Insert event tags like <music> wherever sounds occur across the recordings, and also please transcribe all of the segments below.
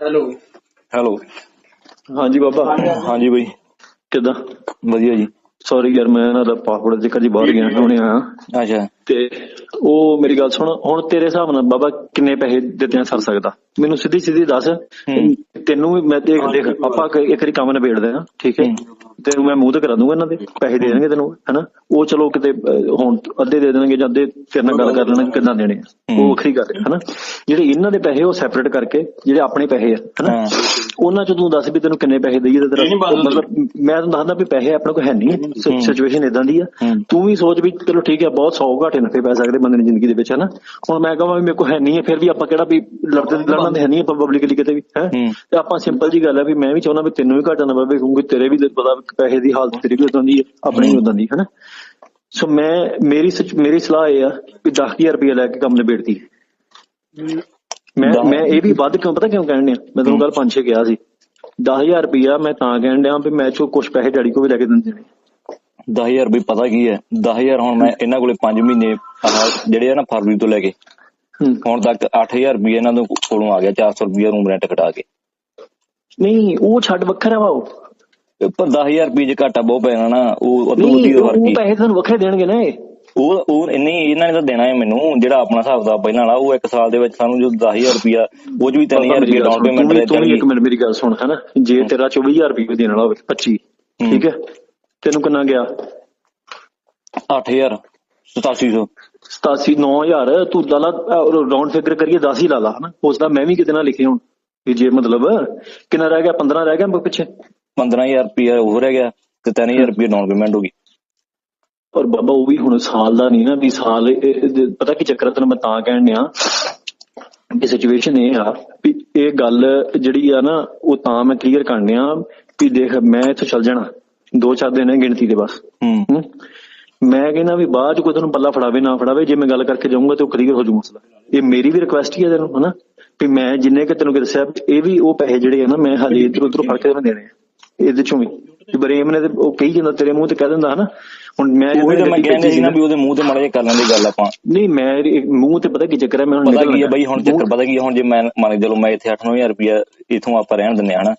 Hello. Hello. ਹਾਂਜੀ ਬਾਬਾ। ਹਾਂਜੀ ਬਈ। ਕਿਦਾਂ? ਵਧੀਆ ਜੀ। ਸੌਰੀ ਯਾਰ ਮੈਂ ਇਹਨਾਂ ਦਾ ਪਾਸਪੋਰਟ ਜ਼ਿਕਰ ਜੀ ਬਾਹਰ ਗਿਆ ਹੁਣੇ ਆ ਅੱਛਾ। ਤੇ ਉਹ ਮੇਰੀ ਗੱਲ ਸੁਣ ਹੁਣ ਤੇਰੇ ਹਿਸਾਬ ਨਾਲ ਬਾਬਾ ਕਿੰਨੇ ਪੈਸੇ ਦਿੱਤਿਆਂ ਸਰ ਸਕਦਾ? ਮੈਨੂੰ ਸਿੱਧੀ ਸਿੱਧੀ ਦੱਸ। ਤੈਨੂੰ ਵੀ ਮੈਂ ਦੇਖ ਦੇਖ ਆਪਾਂ ਇੱਕ ਵਾਰੀ ਕੰਮ ਨਿਬੇੜਦੇ ਆ ਠੀਕ ਹੈ? ਤੈਨੂੰ ਮੈਂ ਮੂੰਹ ਤੇ ਕਰਾ ਦੂੰਗਾ ਇਹਨਾਂ ਦੇ ਪੈਸੇ ਦੇ ਦੇਣਗੇ ਤੈਨੂੰ ਹੈਨਾ? ਉਹ ਚਲੋ ਕਿਤੇ ਹੁਣ ਅੱਧੇ ਦੇ ਦੇਣਗੇ ਜਾਂ ਅੱਧੇ ਤੇਰੇ ਨਾਲ ਗੱਲ ਕਰ ਲੈਣਗੇ ਕਿੰਨਾ ਦੇਣੇ ਆ। ਉਹ ਵੱਖਰੀ ਗੱਲ ਹੈ ਹੈਨਾ? ਜਿਹੜੇ ਇਹਨਾਂ ਦੇ ਪੈਸੇ ਉਹ ਸੈਪਰੇਟ ਕਰਕੇ ਜਿਹੜੇ ਆਪਣੇ ਪੈਸੇ ਆ ਹੈਨਾ? ਹਾਂ। ਉਹਨਾਂ ਚ ਤੂੰ ਦੱਸ ਵੀ ਤੈਨੂੰ ਕਿੰਨੇ ਪੈਸੇ ਦੇਈਏ ਤੇ ਤੇਰਾ। ਮਤਲਬ ਮੈਂ ਤੁਹਾਨੂੰ ਦੱਸਦਾ ਵੀ ਪੈਸੇ ਆਪਣੇ ਕੋਲ ਹੈ ਨਹੀਂ ਸਿਚੁਏਸ਼ਨ ਇਦਾਂ ਦੀ ਆ। ਹੂੰ। ਤੂੰ ਵੀ ਸੋਚ ਵੀ ਚਲੋ ਠੀਕ ਹੈ ਬਹੁਤ 100 ਘਾਟੇ ਨਫੇ ਪੈ ਸਕਦੇ ਬੰਦੇ ਦੀ ਜ਼ਿੰਦਗੀ ਦੇ ਵਿੱਚ ਹੈ ਨਾ ਹੁਣ ਮੈਂ ਕਹਾਂ ਵੀ ਮੇਰੇ ਕੋਲ ਹੈ ਨਹੀਂ ਹੈ ਫਿਰ ਵੀ ਆਪਾਂ ਕਿਹੜਾ ਵੀ ਲੜਦੇ ਲੜਨਾ ਤਾਂ ਹੈ ਨਹੀਂ ਆਪਾਂ ਪਬਲਿਕਲੀ ਕਿਤੇ ਵੀ ਹੈ। ਤੇ ਆਪਾਂ ਸਿੰਪਲ ਜੀ ਗੱਲ ਹੈ ਵੀ ਮੈਂ ਵੀ ਚਾਹੁੰਦਾ ਵੀ ਤੈਨੂੰ ਵੀ ਘਾਟਾ ਨਾ ਪਵੇ ਕਿਉਂਕਿ ਤੇਰੇ ਵੀ ਪਤਾ ਪੈਸੇ ਦੀ ਹਾਲਤ ਤੇਰੀ ਵੀ ਉਦਾਂ ਦੀ ਹੈ ਆਪਣੀ ਵੀ ਉਦਾਂ ਦੀ ਹੈ ਨਾ ਸੋ ਮੈਂ ਮੇਰੀ ਸੱਚ- ਮੇਰੀ ਸਲਾਹ ਇਹ ਆ ਵੀ 10000 ਰੁਪਏ ਲੈ ਕੇ ਕੰਮ ਨਿਬੇੜਦੀ ਮੈਂ ਮੈਂ ਇਹ ਵੀ ਵੱਧ ਕਿਉਂ ਪਤਾ ਕਿਉਂ ਕਹਿਣ ਡਿਆ? ਮੈਂ ਤੁਹਾਨੂੰ ਕੱਲ 5-6 ਕਿਹਾ ਸੀ। 10000 ਰੁਪਇਆ ਮੈਂ ਤਾਂ ਕਹਿਣ ਡਿਆ ਵੀ ਮੈਂ ਚੋ ਕੁਝ ਪੈਸੇ ਡੈਡੀ ਕੋ ਵੀ ਲੈ ਕੇ ਦਿੰਦੇ ਨੇ। 10000 ਰੁਪਏ ਪਤਾ ਕੀ ਹੈ? 10000 ਹੁਣ ਮੈਂ ਇਹਨਾਂ ਕੋਲੇ 5 ਮਹੀਨੇ ਜਿਹੜੇ ਆ ਨਾ ਫਰਵਰੀ ਤੋਂ ਲੈ ਕੇ। ਹੁਣ ਤੱਕ 8000 ਰੁਪਏ ਇਹਨਾਂ ਤੋਂ ਕੋਲੋਂ ਆ ਗਿਆ 400 ਰੁਪਏ ਰੂਮ ਰੈਂਟ ਕਟਾ ਕੇ। ਨਹੀਂ ਉਹ ਛੱਡ ਵੱਖਰਾ ਵਾ ਉਹ। ਪਰ 10000 ਰੁਪਏ ਜੇ ਘਾਟਾ ਬਹੁਤ ਪੈਣਾ ਨਾ ਉਹ ਉਦੋਂ ਨਹੀਂ ਦੀ ਉਹ ਪੈਸੇ ਤੁਹਾਨੂੰ ਵੱਖਰੇ ਦੇਣਗੇ ਨਾ ਇਹ। ਉਹ ਉਹ ਨਹੀਂ ਇਹਨਾਂ ਨੇ ਤਾਂ ਦੇਣਾ ਹੈ ਮੈਨੂੰ ਜਿਹੜਾ ਆਪਣਾ ਹਿਸਾਬ ਦਾ ਪਹਿਲਾਂ ਵਾਲਾ ਉਹ ਇੱਕ ਸਾਲ ਦੇ ਵਿੱਚ ਸਾਨੂੰ ਜੋ 10000 ਰੁਪਿਆ ਉਹ ਵੀ 3000 ਰੁਪਏ ਡਾਊਨ ਪੇਮੈਂਟ ਵੀ- ਤੂੰ ਇੱਕ ਮਿੰਟ ਮੇਰੀ ਗੱਲ ਸੁਣ ਹੈਨਾ? ਜੇ ਤੇਰਾ 24000 ਰੁਪਏ ਦੇਣ ਵਾਲਾ ਹੋਵੇ 25 ਹੂੰ। ਠੀਕ ਹੈ? ਤੈਨੂੰ ਕਿੰਨਾ ਗਿਆ? 8000 8700 87 9000 ਤੂੰ ਲਾ ਲਾ ਰਾਉਂਡ ਫਿਗਰ ਕਰੀਏ 10 ਹੀ ਲਾ ਲਾ ਹਨਾ? ਉਸ ਦਾ ਮੈਂ ਵੀ ਕਿਤੇ ਨਾ ਲਿਖੇ ਹੁਣ ਵੀ ਜੇ ਮਤਲਬ ਕਿੰਨਾ ਰਹਿ ਗਿਆ? 15 ਰਹਿ ਗਿਆ ਪਿੱਛੇ? 15000 ਰੁਪਏ ਹੋਰ ਰਹਿ ਗਿਆ ਤੇ 3000 ਰੁਪਏ ਡਾਊਨ ਪੇਮੈਂਟ ਹੋ ਗਈ। ਪਰ ਬਾਬਾ ਉਹ ਵੀ ਹੁਣ ਸਾਲ ਦਾ ਨਹੀਂ ਨਾ ਵੀ ਸਾਲ ਇਹ- ਇਹ- ਪਤਾ ਕੀ ਚੱਕਰ ਤੈਨੂੰ ਮੈਂ ਤਾਂ ਕਹਿਣ ਡਿਆ ਵੀ ਸਿਚੁਏਸ਼ਨ ਇਹ ਆ ਵੀ ਇਹ ਗੱਲ ਜਿਹੜੀ ਆ ਨਾ ਉਹ ਤਾਂ ਮੈਂ ਕਲੀਅਰ ਕਰਨ ਡਿਆ ਵੀ ਦੇਖ ਮੈਂ ਇੱਥੋਂ ਚੱਲ ਜਾਣਾ ਦੋ ਚਾਰ ਦਿਨ ਹੈ ਗਿਣਤੀ ਦੇ ਬਸ। ਹੂੰ। ਮੈਂ ਕਹਿੰਦਾ ਵੀ ਬਾਅਦ ਚ ਕੋਈ ਤੈਨੂੰ ਪੱਲਾ ਫੜਾਵੇ ਨਾ ਫੜਾਵੇ ਜੇ ਮੈਂ ਗੱਲ ਕਰਕੇ ਜਾਊਂਗਾ ਤੇ ਉਹ ਕਲੀਅਰ ਹੋ ਜੂ ਮਸਲਾ। ਇਹ ਮੇਰੀ ਵੀ ਰਿਕੁਐਸਟ ਹੀ ਹੈ ਤੈਨੂੰ ਹਨਾ? ਵੀ ਮੈਂ ਜਿੰਨੇ ਕਿ ਤੈਨੂੰ ਕਿ ਦੱਸਿਆ ਇਹ ਵੀ ਉਹ ਪੈਸੇ ਜਿਹੜੇ ਆ ਨਾ ਮੈਂ ਹਜੇ ਇਧਰ ਉਧਰ ਫੜ ਕੇ ਮੈਂ ਦੇਣੇ ਆ ਇਹਦੇ ਚੋਂ ਵੀ। ਬਰੇਮ ਨੇ ਤੇ ਉਹ ਕਹੀ ਜਾਂਦਾ ਤੇਰੇ ਮੂੰਹ ਤੇ ਕਹਿ ਦਿੰਦਾ ਹਨਾ? ਹੁਣ ਮੈਂ ਉਹ ਤਾਂ ਮੈਂ ਕਹਿੰਦੇ ਸੀ ਨਾ ਵੀ ਉਹਦੇ ਮੂੰਹ ਤੇ ਮਾੜਾ ਜਿਹਾ ਕਰ ਲੈਂਦੇ ਗੱਲ ਆਪਾਂ। ਨਹੀਂ ਮੈਂ ਮੂੰਹ ਤੇ ਪਤਾ ਕੀ ਚੱਕਰ ਹੈ ਮੈਂ ਹੁਣ ਪਤਾ ਨਿਕਲ ਕੀ ਹੈ। ਬਈ ਹੁਣ ਚੱਕਰ ਪਤਾ ਕੀ ਹੁਣ ਜੇ ਮੈਂ ਮੰਨ ਚਲੋ ਮੈਂ ਇੱਥੇ 8-9000 ਰੁਪਇਆ ਇਥੋਂ ਆਪਾਂ ਰਹਿਣ ਦਿੰਨੇ ਆ ਹਨਾ?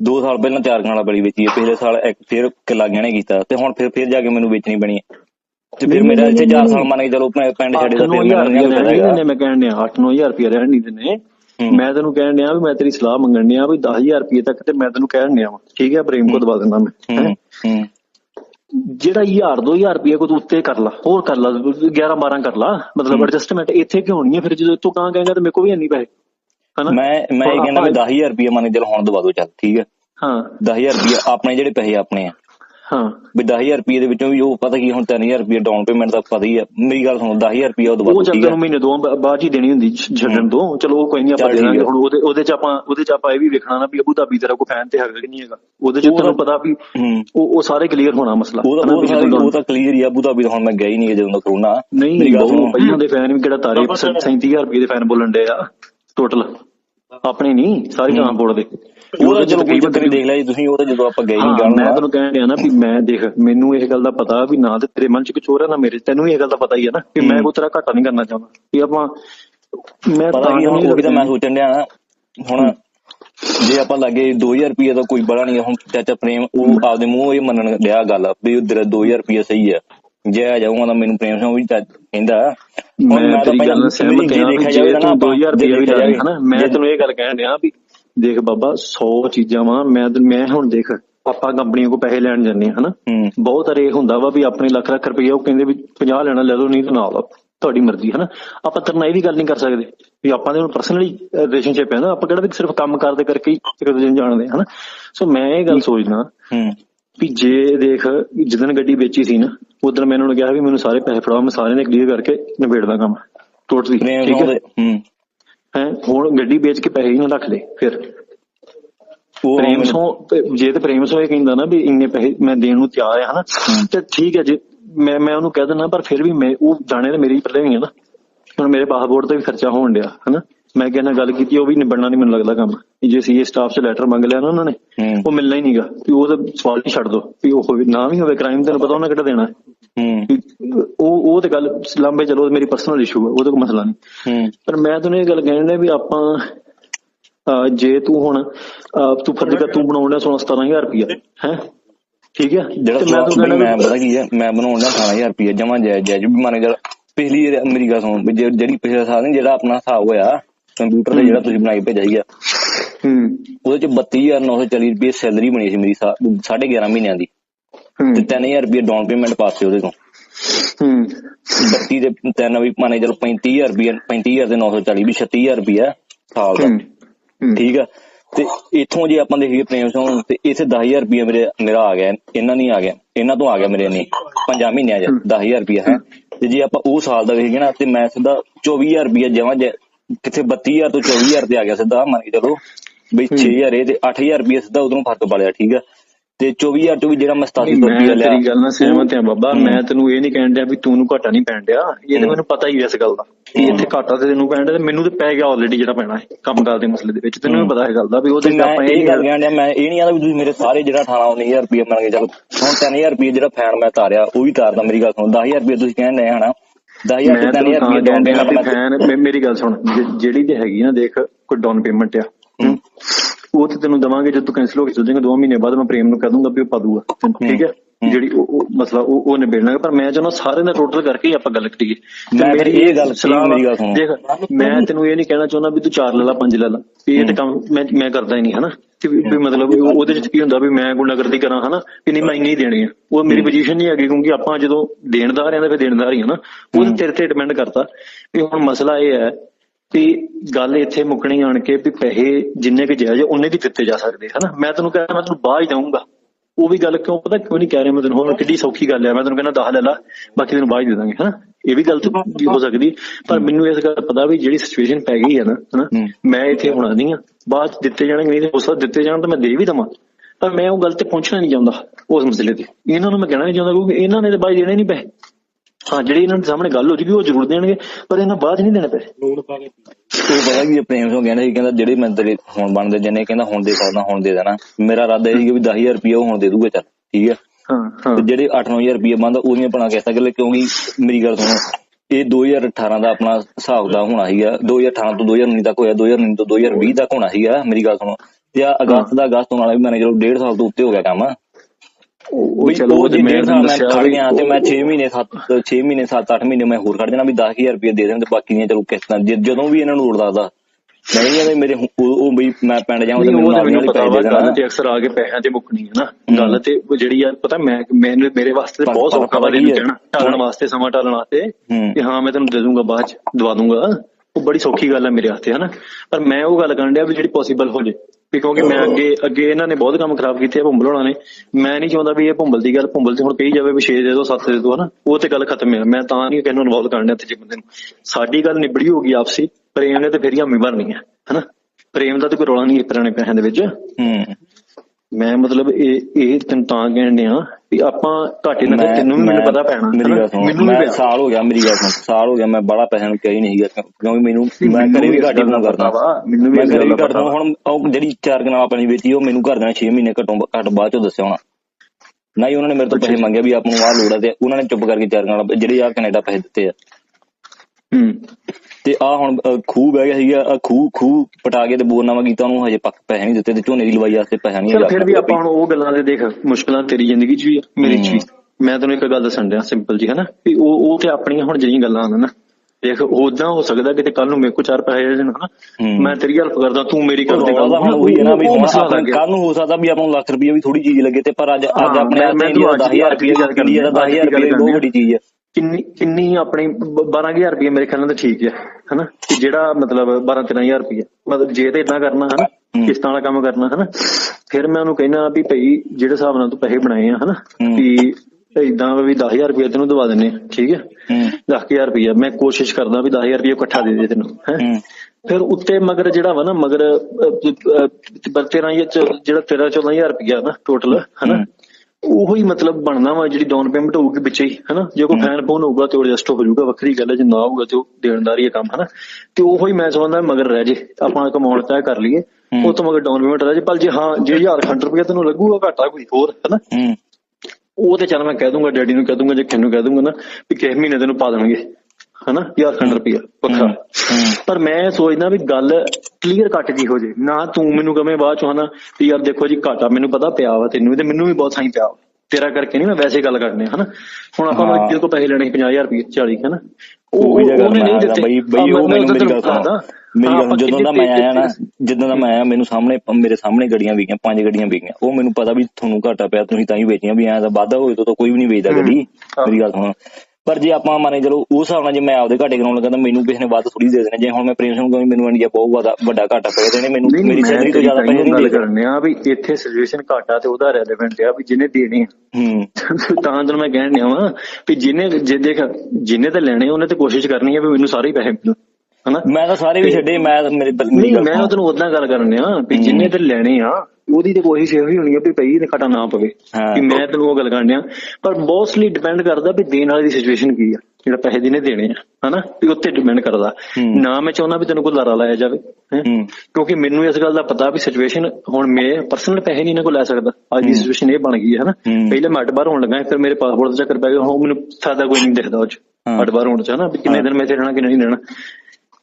2 ਸਾਲ ਪਹਿਲਾਂ ਚਾਰ ਕਨਾਲਾ ਬੜੀ ਵੇਚੀ ਹੈ ਪਿਛਲੇ ਸਾਲ ਇੱਕ ਫਿਰ ਕਿੱਲਾ ਗਹਿਣੇ ਕੀਤਾ ਤੇ ਹੁਣ ਫਿਰ ਫਿਰ ਜਾ ਕੇ ਮੈਨੂੰ ਵੇਚਣੀ ਬਣੀ ਹੈ। ਤੇ ਫਿਰ ਮੇਰਾ ਇੱਥੇ 4 ਨਹੀਂ, ਸਾਲ ਮੰਨ ਕੇ ਚਲੋ ਪਿੰਡ ਛੱਡੇ ਦਾ ਫਿਰ 8-9000 ਮੈਨੂੰ ਨਹੀਂ ਰਹਿਣ ਪਤਾ ਨਹੀਂ ਹੈਗਾ ਦਿੰਦੇ ਮੈਂ ਕਹਿਣ ਡਿਆ 8-9000 ਰੁਪਏ ਰਹਿਣ ਨਹੀਂ ਦਿੰਦੇ। ਮੈਂ ਤੈਨੂੰ ਕਹਿਣ ਡਿਆ ਵੀ ਮੈਂ ਤੇਰੀ ਸਲਾਹ ਮੰਗਣ ਡਿਆ ਵੀ 10000 ਰੁਪਏ ਤੱਕ ਤੇ ਮੈਂ ਤੈਨੂੰ ਕਹਿਣ ਡਿਆ ਠੀਕ ਹੈ ਪ੍ਰੇਮ ਕੋ ਦਵਾ ਦਿੰਦਾ ਮੈਂ ਜਿਹੜਾ 1000 2000 ਰੁਪਏ ਕੋ ਤੂੰ ਉੱਤੇ ਕਰ ਲਾ ਹੋਰ ਕਰ ਲਾ 11 12 ਕਰ ਲਾ। ਮਤਲਬ ਐਡਜਸਟਮੈਂਟ ਇੱਥੇ ਕਿਉਂ ਹੋਣੀ ਹੈ? ਫਿਰ ਜਦੋਂ ਤੂੰ ਕਾਂ ਕਹੇਗਾ ਤੇ ਮੇਰੇ ਕੋ ਵੀ ਨਹੀਂ ਪੈਸੇ। ਹਨਾ? ਮੈਂ ਮੈਂ ਇਹ ਕਹਿੰਦਾ ਵੀ 10000 ਰੁਪਏ ਮੰਨ ਚਲੋ ਹੁਣ ਦਵਾ ਦੋ ਚੱਲ ਠੀਕ ਹੈ? ਹਾਂ। 10000 ਰੁਪਏ ਆਪਣੇ ਜਿਹੜੇ ਪੈਸੇ ਆਪਣੇ ਆ। ਹਾਂ। ਵੀ 10000 ਰੁਪਏ ਦੇ ਵਿੱਚੋਂ ਵੀ ਉਹ ਪਤਾ ਕੀ ਹੁਣ 3000 ਰੁਪਏ ਡਾਊਨ ਪੇਮੈਂਟ ਦਾ ਪਤਾ ਹੀ ਆ। ਮੇਰੀ ਗੱਲ ਸੁਣੋ 10000 ਰੁਪਏ ਉਹ ਦਵਾ ਉਹ ਚੱਲ ਮਹੀਨੇ ਦੋ ਬਾਅਦ ਹੀ ਦੇਣੀ ਹੁੰਦੀ ਛੱਡਣ ਤੋਂ। ਚਲੋ ਉਹ ਕੋਈ ਨਹੀਂ ਆਪਾਂ ਦੇ ਦਾਂਗੇ। ਹੁਣ ਉਹਦੇ ਉਹਦੇ ਚ ਆਪਾਂ ਉਹਦੇ ਚ ਆਪਾਂ ਇਹ ਵੀ ਵੇਖਣਾ ਨਾ ਵੀ ਅਬੂ ਧਾਬੀ ਤੇਰਾ ਕੋਈ ਫੈਨ ਤੇ ਹੈਗਾ ਕਿ ਨਹੀਂ ਹੈਗਾ। ਉਹਦੇ ਚ ਤੈਨੂੰ ਪਤਾ ਵੀ ਉਹ ਉਹ ਸਾਰੇ ਕਲੀਅਰ ਹੋਣਾ ਮਸਲਾ ਉਹ ਤਾਂ ਕਲੀਅਰ ਹੀ ਆ ਅਬੂ ਧਾਬੀ ਤਾਂ ਹੁਣ ਮੈਂ ਗਿਆ ਹੀ ਨਹੀਂ ਜਦੋਂ ਦਾ ਕਰੋਨਾ। ਨਹੀਂ ਮੇਰੀ ਗੱਲ ਸੁਣੋ। ਪਹਿਲਾਂ ਦੇ ਫੈਨ ਵੀ ਕਿਹੜਾ ਤਾਰੇ 37000 ਰੁਪਏ ਦੇ ਫੈਨ ਬੋਲਣ ਡੇ ਆ। ਟੋਟਲ ਆਪਣੇ ਨਹੀਂ ਸਾਰੀ ਟਰਾਂਸਪੋਰਟ ਦੇ। ਉਹ ਤਾਂ ਚਲੋ ਕੋਈ ਚੱਕਰ ਦੇਖ ਲਿਆ ਜੀ ਤੁਸੀਂ ਉਹ ਤਾਂ ਜਦੋਂ ਆਪਾਂ ਗਏ ਨਹੀਂ ਮੈਂ ਜਾਣਦਾ ਤੈਨੂੰ ਕਹਿਣ ਡਿਆ ਨਾ ਵੀ ਮੈਂ ਦੇਖ ਮੈਨੂੰ ਇਹ ਗੱਲ ਦਾ ਪਤਾ ਵੀ ਨਾ ਤੇ ਤੇਰੇ ਮਨ ਚ ਕੁਝ ਹੋਰ ਹੈ ਨਾ ਮੇਰੇ। ਤੈਨੂੰ ਇਹ ਗੱਲ ਦਾ ਪਤਾ ਹੀ ਹੈ ਨਾ ਵੀ ਮੈਂ ਕੋਈ ਤੇਰਾ ਘਾਟਾ ਨਹੀਂ ਕਰਨਾ ਚਾਹੁੰਦਾ। ਵੀ ਆਪਾਂ ਮੈਂ ਤਾਂ ਕੀ ਹੁਣ ਨਹੀਂ ਤਾਂ ਮੈਂ ਸੋਚਣ ਡਿਆ ਨਾ ਹੁਣ ਜੇ ਆਪਾਂ ਲੱਗੇ 2000 ਰੁਪਏ ਦਾ ਕੋਈ ਬੜਾ ਨਹੀਂ ਹੁਣ ਚਾਚਾ ਪ੍ਰੇਮ ਉਹ ਆਪਦੇ ਮੂੰਹ ਇਹ ਮੰਨਣ ਡਿਆ ਗੱਲ ਵੀ ਉਧਰ 2000 ਰੁਪਏ ਸਹੀ ਆ। ਜੇ ਆ ਜਾਊਗਾ ਤਾਂ ਮੈਨੂੰ ਪ੍ਰੇਮ ਸਿੰਘ ਵੀ ਤਾਂ ਕਹਿੰਦਾ। ਹੁਣ ਮੈਂ ਤਾਂ ਪਹਿਲਾਂ ਸਹਿਮਤ ਹਾਂ ਦੇਖਿਆ ਜਾਵੇ ਤੂੰ ਆਪਾਂ 2000 ਰੁਪਏ ਵੀ ਦੇਖਿਆ ਲੈ ਜਾਵੇ, ਹਨਾ? ਮੈਂ ਤੈਨੂੰ ਇਹ ਗੱਲ ਕਹਿਣ ਡਿਆ ਵੀ ਦੇਖ ਬਾਬਾ 100 ਚੀਜ਼ਾਂ ਵਾ ਮੈਂ ਮੈਂ ਹੁਣ ਦੇਖ ਆਪਾਂ ਕੰਪਨੀਆਂ ਕੋ ਪੈਸੇ ਲੈਣ ਜਾਂਦੇ ਹਨਾ? ਬਹੁਤ ਅਰੇ ਹੁੰਦਾ ਵਾ ਵੀ ਆਪਣੇ ਲੱਖ ਲੱਖ ਰੁਪਏ ਉਹ ਕਹਿੰਦੇ ਵੀ 50 ਲੈਣਾ ਲੈ ਲਓ ਨਹੀਂ ਤਾਂ ਨਾ ਲਓ ਤੁਹਾਡੀ ਮਰਜ਼ੀ ਹਨਾ? ਆਪਾਂ ਤੇਰੇ ਨਾਲ ਇਹ ਵੀ ਗੱਲ ਨਹੀਂ ਕਰ ਸਕਦੇ ਵੀ ਆਪਾਂ ਦੇ ਹੁਣ ਪਰਸਨਲੀ ਰਿਲੇਸ਼ਨਸ਼ਿਪ ਹੈ ਨਾ ਆਪਾਂ ਕਿਹੜਾ ਵੀ ਸਿਰਫ ਕੰਮ ਕਰਦੇ ਕਰਕੇ ਹੀ ਇੱਕ ਦੂਜੇ ਨੂੰ ਜਾਣਦੇ ਹਨਾ? ਸੋ ਮੈਂ ਇਹ ਗੱਲ ਸੋਚਦਾ ਹੂੰ। ਵੀ ਜੇ ਦੇਖ ਜਿੱਦਣ ਗੱਡੀ ਵੇਚੀ ਸੀ ਨਾ ਉਦੋਂ ਮੈਂ ਉਹਨਾਂ ਨੂੰ ਕਿਹਾ ਵੀ ਮੈਨੂੰ ਸਾਰੇ ਪੈਸੇ ਫੜਾਓ ਮੈਂ ਸਾਰਿਆਂ ਦੇ ਕਲੀਅਰ ਕਰਕੇ ਨਿਬੇੜਦਾ ਕੰਮ। ਟੋਟਲੀ ਠੀਕ ਹੈ? ਹੂੰ। ਹੈ ਹੁਣ ਗੱਡੀ ਵੇਚ ਕੇ ਪੈਸੇ ਹੀ ਨਾ ਰੱਖ ਲੈ ਫਿਰ। ਉਹ ਪ੍ਰੇਮ ਸੋ ਜੇ ਤੇ ਪ੍ਰੇਮ ਸੋ ਇਹ ਕਹਿੰਦਾ ਨਾ ਵੀ ਇੰਨੇ ਪੈਸੇ ਮੈਂ ਦੇਣ ਨੂੰ ਤਿਆਰ ਆ ਹਨਾ? ਤੇ ਠੀਕ ਹੈ ਜੀ ਮੈਂ ਮੈਂ ਉਹਨੂੰ ਕਹਿ ਦਿੰਦਾ ਪਰ ਫਿਰ ਵੀ ਮੈਂ ਉਹ ਜਾਣੇ ਤੇ ਮੇਰੀ ਪਰਲੇ ਹੀ ਹੈ ਨਾ। ਹੁਣ ਮੇਰੇ ਪਾਸਪੋਰਟ ਤੇ ਵੀ ਖਰਚਾ ਹੋਣ ਡਿਆ ਹਨਾ? ਮੈਂ ਕਿਹਾ ਨਾਲ ਗੱਲ ਕੀਤੀ ਉਹ ਵੀ ਨਿਬੜਨਾ ਨਹੀਂ ਮੈਨੂੰ ਲੱਗਦਾ ਕੰਮ। ਜੇ ਸੀਏ ਸਟਾਫ ਚ ਲੈਟਰ ਮੰਗ ਲਿਆ ਨਾ ਉਹਨਾਂ ਨੇ ਉਹ ਮਿਲਣਾ ਹੀ ਨਹੀਂਗਾ ਵੀ ਉਹ ਤਾਂ ਸਵਾਲ ਹੀ ਛੱਡ ਦੋ ਵੀ ਉਹ ਹੋਵੇ ਨਾ ਵੀ ਹੋਵੇ ਕ੍ਰਾਈਮ ਤੈਨੂੰ ਪਤਾ ਉਹਨਾਂ ਕਿਹੜਾ ਦੇਣਾ। ਉਹ ਉਹ ਤੇ ਗੱਲ ਲੰਬੇ ਚਲੋ ਮੇਰੀ ਪਰਸਨਲ ਇਸ਼ੂ ਹੈ ਉਹਦਾ ਕੋਈ ਮਸਲਾ ਨਹੀਂ। ਪਰ ਮੈਂ ਤੁਹਾਨੂੰ ਇਹ ਗੱਲ ਕਹਿਣ ਡਿਆ ਵੀ ਆਪਾਂ ਜੇ ਤੂੰ ਹੁਣ ਤੂੰ ਫਰਜ਼ ਕਰ ਤੂੰ ਬਣਾਉਣਾ 16 17000 ਰੁਪਇਆ ਹੈ? ਠੀਕ ਹੈ ਜਿਹੜਾ ਮੈਂ ਮੈਂ ਪਤਾ ਕੀ ਹੈ ਮੈਂ ਬਣਾਉਣ ਦਾ 18000 ਰੁਪਏ ਜਮਾ ਜਾਇਜ਼ ਜਾਇਜ਼ ਵੀ ਮੰਨ ਜਾ ਪਿਛਲੀ ਮੇਰੀ ਗੱਲ ਸੁਣ ਜਿਹੜੀ ਪਿਛਲੇ ਸਾਲ ਨਹੀਂ ਜਿਹੜਾ ਆਪਣਾ ਹਿਸਾਬ ਹੋਇਆ ਕੰਪਿਊਟਰ ਤੇ ਜਿਹੜਾ ਤੁਸੀਂ ਬਣਾਈ ਭੇਜਿਆ ਸੀਗਾ। ਹੂੰ। ਉਹਦੇ ਚ 32940 ਰੁਪਏ ਸੈਲਰੀ ਬਣੀ ਸੀ ਮੇਰੀ 11.5 ਮਹੀਨਿਆਂ ਦੀ। ਤੇ 3000 ਰੁਪਏ ਡਾਊਨ ਪੇਮੈਂਟ ਪਾਸੇ ਉਹਦੇ ਤੋਂ। ਹੂੰ। 32 ਦੇ ਤਿੰਨ ਵੀ ਮਾਨੇ ਚਲੋ 35000 ਰੁਪਏ 35000 ਦੇ 940 ਵੀ 36000 ਰੁਪਏ ਸਾਲ ਦਾ। ਠੀਕ ਆ। ਤੇ ਇਥੋਂ ਜੇ ਆਪਾਂ ਦੇਖੀਏ ਪ੍ਰੇਮ ਸਿੰਘ ਤੇ ਇਥੇ 10000 ਰੁਪਏ ਮੇਰੇ ਮੇਰਾ ਆ ਗਿਆ। ਇਹਨਾਂ ਨਹੀਂ ਆ ਗਿਆ। ਇਹਨਾਂ ਤੋਂ ਆ ਗਿਆ ਮੇਰੇ ਨਹੀਂ। ਪੰਜਾਂ ਮਹੀਨਿਆਂ ਚ 10000 ਰੁਪਏ ਹੈ। ਤੇ ਜੇ ਆਪਾਂ ਉਹ ਸਾਲ ਦਾ ਵੇਖੀਏ ਨਾ ਤੇ ਮੈਂ ਸਿੱਧਾ 24000 ਰੁਪਏ ਜਮਾ ਕਿੱਥੇ 32000 ਤੋਂ 24000 ਤੇ ਆ ਗਿਆ ਸਿੱਧਾ ਮੰਨ ਕੇ ਚਲੋ ਬਈ 6000 ਇਹ ਤੇ 8000 ਰੁਪਏ ਸਿੱਧਾ ਉਧਰੋਂ ਫ਼ਰਕ ਪਾ ਲਿਆ ਠੀਕ ਆ? ਤੇ 24000 ਤੋਂ ਵੀ ਜਿਹੜਾ ਮੈਂ 8700 ਮੈਂ ਰੁਪਏ ਲਿਆ। ਤੇਰੀ ਗੱਲ ਨਾਲ ਸਹਿਮਤ ਹਾਂ ਬਾਬਾ ਮੈਂ ਤੈਨੂੰ ਇਹ ਨਹੀਂ ਕਹਿਣ ਡਿਆ ਵੀ ਤੂੰ ਨੂੰ ਘਾਟਾ ਨਹੀਂ ਪੈਣ ਡਿਆ। ਇਹ ਤਾਂ ਮੈਨੂੰ ਪਤਾ ਹੀ ਹੈ ਇਸ ਗੱਲ ਦਾ ਕਿ ਇੱਥੇ ਘਾਟਾ ਤੇ ਤੈਨੂੰ ਪੈਣ ਡਿਆ ਤੇ ਮੈਨੂੰ ਤੇ ਪੈ ਗਿਆ ਆਲਰੇਡੀ ਜਿਹੜਾ ਪੈਣਾ ਹੈ ਕੰਮ ਕਾਰ ਦੇ ਮਸਲੇ ਦੇ ਵਿੱਚ। ਤੈਨੂੰ ਵੀ ਪਤਾ ਹੈ ਗੱਲ ਦਾ ਵੀ ਉਹਦੇ ਤੇ ਆਪਾਂ ਇਹ ਇਹ ਗੱਲ ਕਹਿਣ ਡਿਆ ਮੈਂ ਇਹ ਨਹੀਂ ਆਦਾ ਵੀ ਤੁਸੀਂ ਮੇਰੇ ਸਾਰੇ ਜਿਹੜਾ 18 19000 ਰੁਪਏ ਮੰਨ ਕੇ ਚੱਲ ਹੁਣ 3000 ਰੁਪਏ ਜਿਹੜਾ ਫੈਨ ਮੈਂ ਤਾਰਿਆ ਉਹ ਵੀ ਤਾਰਦਾ ਮੇਰੀ ਗੱਲ ਸੁਣ 10000 ਰੁਪਏ ਤੁਸੀਂ ਕਹਿਣ ਡਏ ਹਨਾ। 10000 ਮੈਂ ਤੇ ਤੈਨੂੰ 3000 ਤਾਂ ਰੁਪਏ ਕਹਿਣ ਡਾਊਨ ਪੇਮੈਂਟ ਫੈਨ ਮੇਰੀ ਗੱਲ ਸੁਣ ਜਿਹੜੀ ਤੇ ਹੈਗੀ ਨਾ ਦੇਖ ਕੋਈ ਡਾਊਨ ਪੇਮੈਂਟ ਆ। ਉਹ ਤੇ ਤੈਨੂੰ ਦਵਾਂਗੇ ਜਦ ਤੂੰ ਕੈਨਸਲ ਹੋ ਕੇ ਚੱਲ ਜਾਏਗਾ 2 ਮਹੀਨੇ ਬਾਅਦ ਮੈਂ ਪ੍ਰੇਮ ਨੂੰ ਕਹਿ ਦੂੰਗਾ ਵੀ ਉਹ ਪਾ ਦੂਗਾ। ਠੀਕ ਹੈ? ਜਿਹੜੀ ਉਹ ਮਸਲਾ ਉਹ ਉਹ ਨਿਬੇੜਨਾ ਪਰ ਮੈਂ ਚਾਹੁੰਦਾ ਸਾਰੇ ਦਾ ਟੋਟਲ ਕਰਕੇ ਹੀ ਆਪਾਂ ਗੱਲ ਕਰੀਏ। ਤੇ ਇਹ ਗੱਲ ਸਲਾਹ ਮੇਰੀ ਗੱਲ ਸੁਣੋ। ਦੇਖ ਮੈਂ ਤੈਨੂੰ ਇਹ ਨਹੀਂ ਕਹਿਣਾ ਚਾਹੁੰਦਾ ਵੀ ਤੂੰ 4 ਲੈ ਲਾ 5 ਲੈ ਲਾ। ਵੀ ਇਹ ਤੇ ਕੰਮ ਮੈਂ ਮੈਂ ਕਰਦਾ ਹੀ ਨਹੀਂ ਹਨਾ? ਕਿ ਵੀ ਵੀ ਮਤਲਬ ਉਹ- ਉਹਦੇ ਵਿੱਚ ਕੀ ਹੁੰਦਾ ਵੀ ਮੈਂ ਗੁੰਡਾਗਰਦੀ ਕਰਾਂ ਹਨਾ? ਕਿ ਨਹੀਂ ਮੈਂ ਇੰਨੀ ਹੀ ਦੇਣੀ ਆ। ਉਹ ਮੇਰੀ ਪੋਜੀਸ਼ਨ ਨਹੀਂ ਹੈਗੀ ਕਿਉਂਕਿ ਆਪਾਂ ਜਦੋਂ ਦੇਣਦਾਰ ਆਂ ਤਾਂ ਫਿਰ ਦੇਣਦਾਰ ਹੀ ਹਨਾ? ਉਹ ਤੇਰੇ ਤੇ ਡਿਪੈਂਡ ਕਰਦਾ। ਵੀ ਹੁਣ ਮਸਲਾ ਇਹ ਹੈ ਵੀ ਗੱਲ ਇੱਥੇ ਮੁੱਕਣੀ ਆਣ ਕੇ ਵੀ ਪੈਸੇ ਜਿੰਨੇ ਕਿ ਜਾਇਜ਼ ਉਨੇ ਕੀ ਦਿੱਤੇ ਜਾ ਸਕਦੇ ਹਨਾ? ਮੈਂ ਤੈਨੂੰ ਕਹਿੰਦਾ ਮੈਂ ਤੈਨੂੰ ਬਾਅਦ ਹੀ ਦਊਂਗਾ। ਉਹ ਵੀ ਗੱਲ ਕਿਉਂ ਪਤਾ ਕਿਉਂ ਨਹੀਂ ਕਹਿ ਰਿਹਾ ਮੈਂ ਤੈਨੂੰ? ਹੁਣ ਕਿੱਡੀ ਸੌਖੀ ਗੱਲ ਹੈ ਮੈਂ ਤੈਨੂੰ ਕਹਿੰਦਾ 10 ਲੈ ਲਾ ਬਾਕੀ ਤੈਨੂੰ ਬਾਅਦ ਦੇ ਦਾਂਗੇ ਹਨਾ? ਇਹ ਵੀ ਗੱਲ ਤਾਂ ਹੋ ਸਕਦੀ ਪਰ ਮੈਨੂੰ ਇਸ ਗੱਲ ਪਤਾ ਵੀ ਜਿਹੜੀ ਸਿਚੁਏਸ਼ਨ ਪੈ ਗਈ ਹੈ ਨਾ ਹਨਾ। ਮੈਂ ਇੱਥੇ ਹੋਣਾ ਨਹੀਂ ਆ। ਬਾਅਦ 'ਚ ਦਿੱਤੇ ਜਾਣਗੇ ਨਹੀਂ ਤੇ ਹੋ ਸਕਦਾ ਦਿੱਤੇ ਜਾਣ ਤਾਂ ਮੈਂ ਦੇ ਵੀ ਦਵਾਂ। ਪਰ ਮੈਂ ਉਹ ਗੱਲ ਤੇ ਪਹੁੰਚਣਾ ਨਹੀਂ ਚਾਹੁੰਦਾ ਉਸ ਮਸਲੇ ਤੇ। ਇਹਨਾਂ ਨੂੰ ਮੈਂ ਕਹਿਣਾ ਨਹੀਂ ਚਾਹੁੰਦਾ ਕਿਉਂਕਿ ਇਹਨਾਂ ਨੇ ਤਾਂ ਬਾਅਦ ਦੇਣੇ ਨਹੀਂ ਪਏ। ਹਾਂ ਜਿਹੜੀ ਇਹਨਾਂ ਦੇ ਸਾਹਮਣੇ ਗੱਲ ਹੋ ਜੂਗੀ ਉਹ ਜ਼ਰੂਰ ਦੇਣਗੇ ਪਰ ਇਹਨਾਂ ਬਾਅਦ ਨਹੀਂ ਦੇਣੇ ਪਏ ਉਹ ਪਤਾ ਕੀ ਹੈ, ਪ੍ਰੇਮ ਸਿੰਘ ਕਹਿੰਦਾ ਸੀ ਕਹਿੰਦਾ ਜਿਹੜੇ ਮੈਂ ਤੇਰੇ ਹੁਣ ਬਣਦੇ ਜਨੇ ਕਹਿੰਦਾ ਹੁਣ ਦੇ ਸਕਦਾ ਹੁਣ ਦੇ ਦੇਣਾ। ਮੇਰਾ ਇਰਾਦਾ ਇਹ ਸੀ ਕਿ ਵੀ 10000 ਰੁਪਏ ਉਹ ਹੁਣ ਦੇ ਦੂਗਾ ਚੱਲ ਠੀਕ ਹੈ ਹਾਂ ਹਾਂ। ਤੇ ਜਿਹੜੇ 8-9000 ਰੁਪਏ ਬੰਦ ਉਹਦੀਆਂ ਆਪਣਾ ਕਹਿ ਸਕਦੇ ਕਿਉਂਕਿ ਮੇਰੀ ਗੱਲ ਸੁਣੋ ਇਹ 2018 ਦਾ ਆਪਣਾ ਹਿਸਾਬ ਦਾ ਹੋਣਾ ਸੀਗਾ 2018 ਤੋਂ 2019 ਤੱਕ ਹੋਇਆ 2019 ਤੋਂ 2020 ਤੱਕ ਹੋਣਾ ਸੀਗਾ ਮੇਰੀ ਗੱਲ ਸੁਣੋ। ਤੇ ਆ ਅਗਸਤ ਦਾ ਅਗਸਤ ਹੋਣ ਵਾਲਾ ਵੀ ਮੈਨੇ ਚਲੋ 1.5 ਸਾਲ ਤੋਂ ਉੱਤੇ ਹੋ ਗਿਆ ਕੰਮ ਉਹ ਚਲੋ ਉਹ ਮੈਂ ਦੱਸਿਆ ਖੜ ਵੀ ਗਿਆ ਤੇ ਮੈਂ 6 ਮਹੀਨੇ 7 6 ਮਹੀਨੇ 7-8 ਮਹੀਨੇ ਮੈਂ ਹੋਰ ਖੜ ਜਾਣਾ ਵੀ 10000 ਰੁਪਏ ਦੇ ਦੇਣ ਤੇ ਬਾਕੀ ਦੀਆਂ ਚਲੋ ਕਿਸ਼ਤਾਂ ਜਦੋਂ ਵੀ ਇਹਨਾਂ ਨੂੰ ਲੋੜ ਲੱਗਦਾ। ਨਹੀਂ ਇਹ ਮੇਰੇ ਉਹ ਬਈ ਮੈਂ ਪਿੰਡ ਜਾਵਾਂ ਤੇ ਮੈਨੂੰ ਨਾਲ ਨਾਲ ਪਤਾ ਪੈਸੇ ਵਾ ਗੱਲ ਤੇ ਅਕਸਰ ਆ ਕੇ ਪੈਸਿਆਂ ਤੇ ਮੁੱਕਣੀ ਹੈ ਨਾ। ਗੱਲ ਤੇ ਉਹ ਜਿਹੜੀ ਯਾਰ ਪਤਾ ਮੈਂ ਮੈਨੂੰ ਮੇਰੇ ਵਾਸਤੇ ਤਾਂ ਬਹੁਤ ਸੌਖਾ ਵਾ ਇਹਨੂੰ ਹੈ? ਕਹਿਣਾ। ਟਾਲਣ ਵਾਸਤੇ ਸਮਾਂ ਟਾਲਣ ਵਾਸਤੇ। ਕਿ ਹਾਂ ਮੈਂ ਤੈਨੂੰ ਦੇ ਦੂੰਗਾ ਬਾਅਦ ਚ ਦਵਾ ਦੂੰਗਾ। ਉਹ ਬੜੀ ਸੌਖੀ ਗੱਲ ਹੈ ਮੇਰੇ ਵਾਸਤੇ ਹਨਾ? ਪਰ ਮੈਂ ਉਹ ਗੱਲ ਕਰਨ ਡਿਆ ਵੀ ਜਿਹੜੀ ਪੋਸੀਬਲ ਹੋ ਜੇ। ਵੀ ਕਿਉਂਕਿ ਮੈਂ ਅੱਗੇ ਅੱਗੇ ਇਹਨਾਂ ਨੇ ਬਹੁਤ ਕੰਮ ਖਰਾਬ ਕੀਤੇ ਆ ਭੁੰਬਲ ਹੋਣਾ ਨੇ। ਮੈਂ ਨਹੀਂ ਚਾਹੁੰਦਾ ਵੀ ਇਹ ਭੁੰਬਲ ਦੀ ਗੱਲ ਭੁੰਬਲ ਤੇ ਹੁਣ ਕਹੀ ਜਾਵੇ ਵੀ 6 ਦੇ ਦਿਓ 7 ਦੇ ਦਿਓ ਹਨਾ? ਉਹ ਤੇ ਗੱਲ ਖਤਮ ਹੈ ਮੈਂ ਤਾਂ ਨਹੀਂ ਕਿਸੇ ਨੂੰ ਇਨਵੋਲਵ ਕਰਨ ਡਿਆ ਤੇ ਜੇ ਬੰਦੇ ਨੂੰ। ਸਾਡੀ ਗੱਲ ਨਿਬੜੀ ਹੋਗੀ ਆਪਸੀ। ਪ੍ਰੇਮ ਨੇ ਤੇ ਫਿਰ ਹੀ ਹਾਮੀ ਭਰਨੀ ਹੈ ਹਨਾ? ਪ੍ਰੇਮ ਦਾ ਤਾਂ ਕੋਈ ਰੌਲਾ ਨਹੀਂ ਹੈ ਪੁਰਾਣੇ ਪੈਸਿਆਂ ਦੇ ਵਿੱਚ। ਹੂੰ। ਮੈਂ ਮਤਲਬ ਇਹ ਇਹ ਤੈਨੂੰ ਤਾਂ ਕਹਿਣ ਡਿਆ ਵੀ ਆਪਾਂ ਘਾਟੇ ਨਾਲ ਤੈਨੂੰ ਵੀ ਮੈਨੂੰ ਪਤਾ ਪੈਣਾ ਮੇਰੀ ਹਨਾ? ਗੱਲ ਸੁਣ। ਮੈਨੂੰ ਵੀ ਸਾਲ ਹੋ ਗਿਆ ਮੇਰੀ ਗੱਲ ਸੁਣ। ਸਾਲ ਹੋ ਗਿਆ ਮੈਂ ਬੜਾ ਪੈਸਿਆਂ ਨੂੰ ਕਹੀ ਨਹੀਂ ਗਿਆ ਕਿਉਂਕਿ ਮੈਨੂੰ ਮੈਂ ਘਰੇ ਵੀ ਘਾਟੀ ਨੂੰ ਕਰਦਾ। ਮੈਨੂੰ ਵੀ ਗੱਲ ਵੀ ਦਾ ਕਰਦਾ ਹੁਣ ਉਹ ਜਿਹੜੀ ਚਾਰ ਕਨਾਲ ਆਪਣੀ ਵੇਚੀ ਉਹ ਮੈਨੂੰ ਘਰ ਦੇਣਾ 6 ਮਹੀਨੇ ਘੱਟੋਂ ਘੱਟ ਬਾਅਦ ਚੋਂ ਦੱਸਿਆ ਹੋਣਾ। ਨਹੀਂ ਉਹਨਾਂ ਨੇ ਮੇਰੇ ਤੋਂ ਪੈਸੇ ਮੰਗੇ ਵੀ ਆਪ ਨੂੰ ਆਹ ਲੋੜ ਆ ਤੇ ਉਹਨਾਂ ਨੇ ਚੁੱਪ ਕਰਕੇ ਚਾਰ ਕਨਾਲ ਜਿਹੜੇ ਆ ਕੈਨੇਡਾ ਪੈਸੇ ਦਿੱਤੇ ਆ। ਹੂੰ। ਤੇ ਆ ਹੁਣ ਖੂਹ ਬਹਿ ਗਿਆ ਸੀਗਾ ਆਹ ਖੂਹ ਖੂਹ ਪਟਾ ਕੇ ਤੇ ਬੋਰਨਾਮਾ ਕੀਤਾ ਉਹਨੂੰ ਹਜੇ ਪੱਕ ਪੈਸੇ ਨਹੀਂ ਦਿੱਤੇ ਤੇ ਝੋਨੇ ਦੀ ਲਵਾਈ ਵਾਸਤੇ ਪੈਸਾ ਨਹੀਂ ਚਲ ਫਿਰ ਵੀ ਆਪਾਂ ਹੁਣ ਉਹ ਗੱਲਾਂ ਦੇ ਦੇਖ ਮੁਸ਼ਕਲਾਂ ਤੇਰੀ ਜ਼ਿੰਦਗੀ 'ਚ ਵੀ ਆ ਮੇਰੀ 'ਚ ਵੀ। ਮੈਂ ਤੈਨੂੰ ਇੱਕ ਗੱਲ ਦੱਸਣ ਡਿਆ ਸਿੰਪਲ ਜੀ ਹਨਾ? ਵੀ ਉਹ ਉਹ ਤੇ ਆਪਣੀਆਂ ਹੁਣ ਜਿਹੜੀਆਂ ਗੱਲਾਂ ਹਨ ਨਾ ਦੇਖ ਉਦਾਂ ਹੋ ਸਕਦਾ ਕਿਤੇ ਕੱਲ ਨੂੰ ਮੇਰੇ ਕੋਲ ਚਾਰ ਪੈਸੇ ਆ ਜਾਣ ਹਨਾ। ਮੈਂ ਤੇਰੀ ਹੈਲਪ ਕਰਦਾ ਤੂੰ ਮੇਰੀ ਕਰ ਦੇ ਗੱਲ ਹੁਣ ਉਹੀ ਹੈ ਨਾ ਵੀ ਹੁਣ ਕੱਲ ਨੂੰ ਹੋ ਸਕਦਾ ਵੀ ਆਪਾਂ ਨੂੰ ਲੱਖ ਰੁਪਏ ਵੀ ਥੋੜੀ ਚੀਜ਼ ਲੱਗੇ ਤੇ ਪਰ ਅੱਜ ਅੱਜ ਆਪਣੇ ਮੈਂ- ਹੱਥ ਮੈਂ ਇੰਡੀਆ ਦਾ ਅੱਜ ਦੀ 10000 ਰੁਪਏ ਗੱਲ ਕਰਨੀ ਇੰਡੀਆ ਦਾ ਅੱਜ ਦੀ 10000 ਰੁਪਏ ਬਹੁਤ ਵੱਡੀ ਚੀਜ਼ ਹੈ। ਕਿੰਨੀ ਕਿੰਨੀ ਆਪਣੀ 12000 ਰੁਪਏ ਮੇਰੇ ਖਿਆਲ ਨਾਲ ਤਾਂ ਠੀਕ ਹੈ ਹਨਾ? ਕਿ ਜਿਹੜਾ ਮਤਲਬ 12 13000 ਰੁਪਏ ਮਤਲਬ ਜੇ ਤੇ ਇਦਾਂ ਕਰਨਾ ਹਨਾ? ਹੂੰ। ਕਿਸ਼ਤਾਂ ਵਾਲਾ ਕੰਮ ਕਰਨਾ ਹਨਾ? ਫਿਰ ਮੈਂ ਉਹਨੂੰ ਕਹਿਣਾ ਵੀ ਭਈ ਜਿਹੜੇ ਹਿਸਾਬ ਨਾਲ ਤੂੰ ਪੈਸੇ ਬਣਾਏ ਆ ਹਨਾ। ਵੀ ਇਦਾਂ ਵੀ 10000 ਰੁਪਏ ਤੈਨੂੰ ਦਵਾ ਦਿੰਨੇ ਆ ਠੀਕ ਹੈ। ਹੂੰ 10000 ਰੁਪਏ ਮੈਂ ਕੋਸ਼ਿਸ਼ ਕਰਦਾ ਵੀ 10000 ਰੁਪਏ ਇਕੱਠਾ ਦੇ ਦੇ ਤੈਨੂੰ ਹੈ? ਫਿਰ ਉੱਤੇ ਮਗਰ ਜਿਹੜਾ ਵਾ ਨਾ ਮਗਰ 13 ਜਿਹੜਾ 13 14000 ਰੁਪਇਆ ਨਾ ਟੋਟਲ ਹਨਾ? ਹੂੰ। ਉਹੀ ਮਤਲਬ ਬਣਨਾ ਵਾ ਜਿਹੜੀ ਡਾਊਨ ਪੇਮੈਂਟ ਹੋਊਗੀ ਵਿੱਚੇ ਹੀ ਹਨਾ? ਜੇ ਕੋਈ ਫੈਨ ਫੋਨ ਹੋਊਗਾ ਤੇ ਉਹ ਐਡਜਸਟ ਹੋ ਜਾਊਗਾ ਵੱਖਰੀ ਗੱਲ ਹੈ ਜੇ ਨਾ ਹੋਊਗਾ ਤੇ ਉਹ ਦੇਣਦਾਰੀ ਹੈ ਕੰਮ ਹਨਾ? ਤੇ ਉਹੀ ਮੈਂ ਚਾਹੁੰਦਾ ਮਗਰ ਰਹਿ ਜੇ ਆਪਾਂ ਕਮਾਉਣ ਤੈਅ ਕਰ ਲਈਏ ਹੂੰ। ਉਹ ਤੋਂ ਮਗਰ ਡਾਊਨ ਪੇਮੈਂਟ ਰਹਿ ਜੇ ਪਰ ਜੇ ਹਾਂ ਜੇ 1000 ਖੰਡ ਰੁਪਇਆ ਤੈਨੂੰ ਲੱਗੂਗਾ ਘਾਟਾ ਕੋਈ ਹੋਰ ਹਨਾ? ਹੂੰ। ਉਹ ਤੇ ਚੱਲ ਮੈਂ ਕਹਿ ਦੂੰਗਾ ਡੈਡੀ ਨੂੰ ਕਹਿ ਦੂੰਗਾ ਜੇ ਕਿਹਨੂੰ ਕਹਿ ਦੂੰਗਾ ਨਾ ਵੀ ਕਿਸੇ ਮਹੀਨੇ ਤੈਨੂੰ ਪਾ ਦੇਣਗੇ। ਹਨਾ? 1000 ਖੰਡ ਰੁਪਇਆ ਵੱਖਰਾ ਹੂੰ। ਪਰ ਮੈਂ ਸੋਚਦਾ ਵੀ ਗੱਲ ਕਲੀਅਰ ਕੱਟ ਜੀ ਹੋ ਜੇ। ਨਾ ਤੂੰ ਮੈਨੂੰ ਕਵੇਂ ਬਾਅਦ ਚ ਹਨਾ ਵੀ ਯਾਰ ਦੇਖੋ ਜੀ ਘਾਟਾ ਮੈਨੂੰ ਪਤਾ ਪਿਆ ਵਾ ਤੈਨੂੰ ਤੇ ਮੈਨੂੰ ਵੀ ਬਹੁਤ ਸਾਈ ਪਿਆ ਤੇਰਾ ਕਰਕੇ ਨਹੀਂ ਮੈਂ ਵੈਸੇ ਗੱਲ ਕਰਨੀ ਹਨਾ? ਹੁਣ ਆਪਾਂ। ਮਤਲਬ ਕਿਹਦੇ ਕੋ ਪੈਸੇ ਲੈਣੇ 50000 ਰੁਪਏ 40 ਹਨਾ? ਉਹ ਉਹਨੇ ਮੈਂ ਨਹੀਂ ਦਿੱਤੇ। ਬਈ ਉਹ ਮੈਂ ਮੈਨੂੰ ਮੇਰੀ ਗੱਲ। ਸੁਣੋ ਮੇਰੀ ਜਦੋਂ ਦਾ ਮੈਂ ਆਇਆ ਨਾ ਜਦੋਂ ਦਾ ਮੈਂ ਆਇਆ ਮੈਨੂੰ ਸਾਹਮਣੇ ਮੇਰੇ ਸਾਹਮਣੇ ਗੱਡੀਆਂ ਵਿਕੀਆਂ ਪੰਜ ਗੱਡੀਆਂ ਵਿਕੀਆਂ ਉਹ ਮੈਨੂੰ ਪਤਾ ਵੀ ਤੁਹਾਨੂੰ ਘਾਟਾ ਪਿਆ ਤੁਸੀਂ ਤਾਂ ਹੀ ਵੇਚੀਆਂ ਵੀ ਐਂ ਤਾਂ ਵਾਧਾ ਹੋਏ ਤਾਂ ਕੋਈ ਵੀ ਨਹੀਂ ਵੇਚਦਾ ਗੱਡੀ। ਮੇਰੀ ਗੱਲ ਸੁਣੋ। ਪਰ ਜੇ ਆਪਾਂ ਮੰਨੇ ਚਲੋ ਉਸ ਹਿਸਾਬ ਨਾਲ ਜੇ ਮੈਂ ਆਪਦੇ ਘਾਟੇ ਕਰਾਉਣ ਲੱਗਾ ਤਾਂ ਮੈਨੂੰ ਕਿਸੇ ਨੇ ਵੱਧ ਥੋੜੀ ਦੇ ਦੇਣੇ। ਜੇ ਹੁਣ ਮੈਂ ਪ੍ਰੇਮ ਸਿੰਘ ਨੂੰ ਮੈਨੂੰ ਇੰਡੀਆ ਬਹੁਤ ਵੱਡਾ ਵੱਡਾ ਘਾਟਾ ਪੈ ਦੇਣੇ ਮੈਨੂੰ ਮੇਰੀ ਸੈਲਰੀ ਤੋਂ ਜ਼ਿਆਦਾ ਪੈਸੇ ਨਹੀਂ ਗੱਲ ਦੇ ਕਰਨੇ ਆ ਵੀ ਇੱਥੇ ਸਿਚੁਏਸ਼ਨ ਘਾਟਾ ਤੇ ਉਹਦਾ ਰੈਲੇਵੈਂਟ ਆ ਵੀ ਜਿਹਨੇ ਦੇਣੇ ਹੂੰ। <laughs> ਤਾਂ ਤਾਂ ਮੈਂ ਕਹਿਣ ਡਿਆ ਵਾਂ ਵੀ ਜਿਹਨੇ ਜੇ ਦੇਖ ਜਿਹਨੇ ਤੇ ਲੈਣੇ ਉਹਨੇ ਤੇ ਕੋਸ਼ਿਸ਼ ਕਰਨੀ ਹੈ ਵੀ ਮੈਨੂੰ ਸਾਰੇ ਹੀ ਪੈਸੇ ਮਿਲਣ। ਹਨਾ? ਮੈਂ ਤਾਂ ਸਾਰੇ ਵੀ ਛੱਡੇ ਮੈਂ ਮੇਰੇ ਨਹੀਂ ਮੈਂ। ਤੈਨੂੰ ਉਦਾਂ ਗੱਲ ਕਰਨ ਡਿਆ ਵੀ ਜਿਹਨੇ ਤੇ ਲੈਣੇ ਆ ਉਹਦੀ ਤੇ ਕੋਸ਼ਿਸ਼ ਇਹੋ ਹੀ ਹੋਣੀ ਆ ਵੀ ਪਈ ਤੇ ਘਾਟਾ ਨਾ ਪਵੇ। ਕਿ ਮੈਂ ਤੈਨੂੰ ਉਹ ਗੱਲ ਕਰਨ ਡਿਆ ਪਰ ਮੋਸਟਲੀ ਡਿਪੈਂਡ ਕਰਦਾ ਵੀ ਦੇਣ ਵਾਲੇ ਦੀ ਸਿਚੁਏਸ਼ਨ ਕੀ ਆ ਜਿਹੜਾ ਪੈਸੇ ਜਿਹਨੇ ਦੇਣੇ ਆ ਹਨਾ? ਵੀ ਉੱਤੇ ਡਿਪੈਂਡ ਕਰਦਾ। ਨਾ ਮੈਂ ਚਾਹੁੰਦਾ ਵੀ ਤੈਨੂੰ ਕੋਈ ਲਾਰਾ ਲਾਇਆ ਜਾਵੇ ਕਿਉਂਕਿ ਮੈਨੂੰ ਇਸ ਗੱਲ ਦਾ ਪਤਾ ਵੀ ਸਿਚੁਏਸ਼ਨ ਹੁਣ ਮੈਂ ਪਰਸਨਲ ਪੈਸੇ ਨਹੀਂ ਇਹਨਾਂ ਕੋਲ ਲੈ ਸਕਦਾ। ਅੱਜ ਦੀ ਸਿਚੁਏਸ਼ਨ ਇਹ ਬਣ ਗਈ ਹੈ ਹਨਾ। ਪਹਿਲੇ ਮੈਂ ਅੱਡ ਬਾਹਰ ਹੋਣ ਲੱਗਾ ਫਿਰ ਮੇਰੇ ਪਾਸਪੋਰਟ ਦਾ ਚੱਕਰ ਪੈ ਗਿਆ ਹੁਣ ਮੈਨੂੰ ਫਾਇਦਾ ਕੋਈ ਨਹੀਂ ਦਿਖਦਾ ਉਹ ਚ। ਹਾਂ। ਅੱਡ ਬਾਹਰ ਹੋਣ ਚ ਹਨਾ? ਵੀ ਕਿੰਨੇ ਦਿਨ ਮੈਂ ਇੱਥੇ ਰਹਿਣਾ ਕਿੰਨੇ ਨਹੀਂ ਰਹਿਣਾ।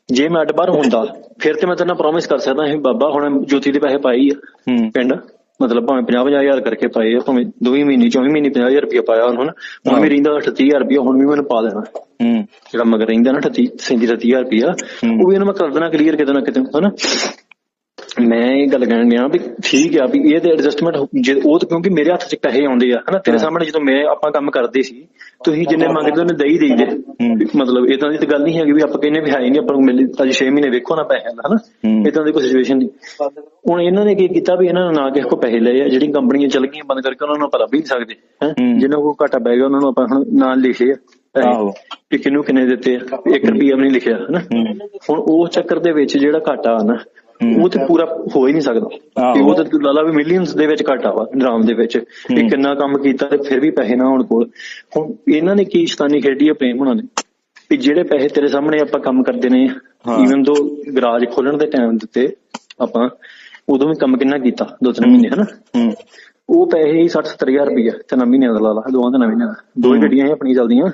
ਜੇ ਮੈਂ ਅੱਡ ਬਾਹਰ ਹੁੰਦਾ ਫਿਰ ਤੇ ਮੈਂ ਤੈਨੂੰ ਪ੍ਰੋਮਿਸ ਕਰ ਸਕਦਾ ਸੀ ਬਾਬਾ ਹੁਣ ਜੋਤੀ ਦੇ ਪੈਸੇ ਹੀ ਆ ਪਿੰਡ ਮਤਲਬ ਭਾਵੇਂ 50 ਹਜ਼ਾਰ ਕਰਕੇ ਪਾਏ ਆ ਭਾਵੇਂ ਦੋਵੇਂ ਮਹੀਨੇ ਚੌਵੀਂ ਮਹੀਨੇ 50000 ਰੁਪਏ ਪਾਇਆ ਹੁਣ। ਹੁਣ ਵੀ ਰਹਿੰਦਾ 38000 ਰੁਪਏ ਹੁਣ ਵੀ ਮੈਨੂੰ ਪਾ ਦੇਣਾ ਹੂੰ ਜਿਹੜਾ ਮਗਰ ਰਹਿੰਦਾ ਨਾ 38 37 38000 ਰੁਪਇਆ ਹੂੰ। ਉਹ ਵੀ ਇਹਨੂੰ ਮੈਂ ਕਰ ਦੇਣਾ ਕਲੀਅਰ ਕਿਤੇ ਨਾ ਕਿਤੇ ਹਨਾ ਮੈਂ ਇਹ ਗੱਲ ਕਹਿਣ ਡਿਆ ਵੀ ਠੀਕ ਆ ਵੀ ਇਹ ਤੇ ਐਡਜਸਟਮੈਂਟ ਉਹ ਤਾਂ ਕਿਉਂਕਿ ਮੇਰੇ ਹੱਥ 'ਚ ਪੈਸੇ ਆਉਂਦੇ ਆ ਹਨਾ ਤੇਰੇ ਸਾਹਮਣੇ ਜਦੋਂ ਮੈਂ ਆਪਾਂ ਕੰਮ ਕਰਦੇ ਸੀ ਤੁਸੀਂ ਜਿੰਨੇ ਮੰਗਦੇ ਉਹਨੇ ਦਈ ਦੇਈਦੇ ਮਤਲਬ ਇਦਾਂ ਦੀ ਤਾਂ ਗੱਲ ਨਹੀਂ ਹੈਗੀ ਵੀ ਆਪਾਂ ਕਹਿੰਨੇ ਵੀ ਹੈ ਨਹੀਂ ਆਪਾਂ ਨੂੰ ਮਿਲ ਅੱਜ 6 ਮਹੀਨੇ ਵੇਖੋ ਨਾ ਪੈਸੇ ਦਾ ਹਨਾ। ਇਦਾਂ ਦੀ ਕੋਈ ਸਿਚੁਏਸ਼ਨ ਨਹੀਂ ਹੁਣ ਇਹਨਾਂ ਨੇ ਕੀ ਕੀਤਾ ਵੀ ਇਹਨਾਂ ਨੇ ਨਾ ਕਿਸੇ ਕੋ ਪੈਸੇ ਲਏ ਆ ਜਿਹੜੀ ਕੰਪਨੀਆਂ ਚੱਲ ਗਈਆਂ ਬੰਦ ਕਰਕੇ ਉਹਨਾਂ ਨੂੰ ਆਪਾਂ ਲੱਭ ਹੀ ਨਹੀਂ ਸਕਦੇ। ਜਿਹਨਾਂ ਕੋਲ ਘਾਟਾ ਪੈ ਗਿਆ ਉਹਨਾਂ ਨੂੰ ਆਪਾਂ ਹੁਣ ਨਾਂ ਲਿਖੇ ਆ। ਆਹੋ। ਕਿ ਕਿਹਨੂੰ ਕਿੰਨੇ ਦਿੱਤੇ ਆ 1 ਰੁਪਿਆ ਵੀ ਨਹੀਂ ਲਿਖਿਆ ਹਨਾ। ਹੁਣ ਉਹ ਚੱਕਰ ਦੇ ਵਿੱਚ ਜਿਹੜਾ ਘਾਟਾ ਆ ਨਾ। ਉਹ ਤੇ ਪੂਰਾ ਹੋ ਹੀ ਨਹੀਂ ਸਕਦਾ। ਕਿ ਉਹ ਤੇ ਤੂੰ ਲਾ ਲਾ ਵੀ ਮਿਲੀਅਨਸ ਦੇ ਵਿੱਚ ਘਾਟਾ ਵਾ ਡਰਾਮ ਦੇ ਵਿੱਚ। ਵੀ ਕਿੰਨਾ ਕੰਮ ਕੀਤਾ ਤੇ ਫਿਰ ਵੀ ਪੈਸੇ ਨਾ ਹੋਣ ਕੋਲ। ਹੁਣ ਇਹਨਾਂ ਨੇ ਕੀ ਸ਼ਤਾਨੀ ਖੇਡੀ ਆ ਪ੍ਰੇਮ ਹੁਣਾਂ ਨੇ? ਵੀ ਜਿਹੜੇ ਪੈਸੇ ਤੇਰੇ ਸਾਹਮਣੇ ਆਪਾਂ ਕੰਮ ਕਰਦੇ ਨੇ ਹਾਂ। ਈਵਨ ਦੋ ਗਰਾਜ ਖੋਲਣ ਦੇ ਟਾਈਮ ਦਿੱਤੇ ਆਪਾਂ ਉਦੋਂ ਵੀ ਕੰਮ ਕਿੰਨਾ ਕੀਤਾ? ਦੋ ਤਿੰਨ ਮਹੀਨੇ ਹਨਾ? ਹੂੰ। ਉਹ ਪੈਸੇ ਹੀ 60 70000 ਰੁਪਇਆ ਤਿੰਨ ਮਹੀਨਿਆਂ ਦਾ ਲਾ ਲਾ ਦੋਵਾਂ ਤਿੰਨ ਮਹੀਨਿਆਂ ਦਾ ਦੋ ਹੀ ਗੱਡੀਆਂ ਸੀ ਆਪਣੀਆਂ ਚੱਲਦੀਆਂ।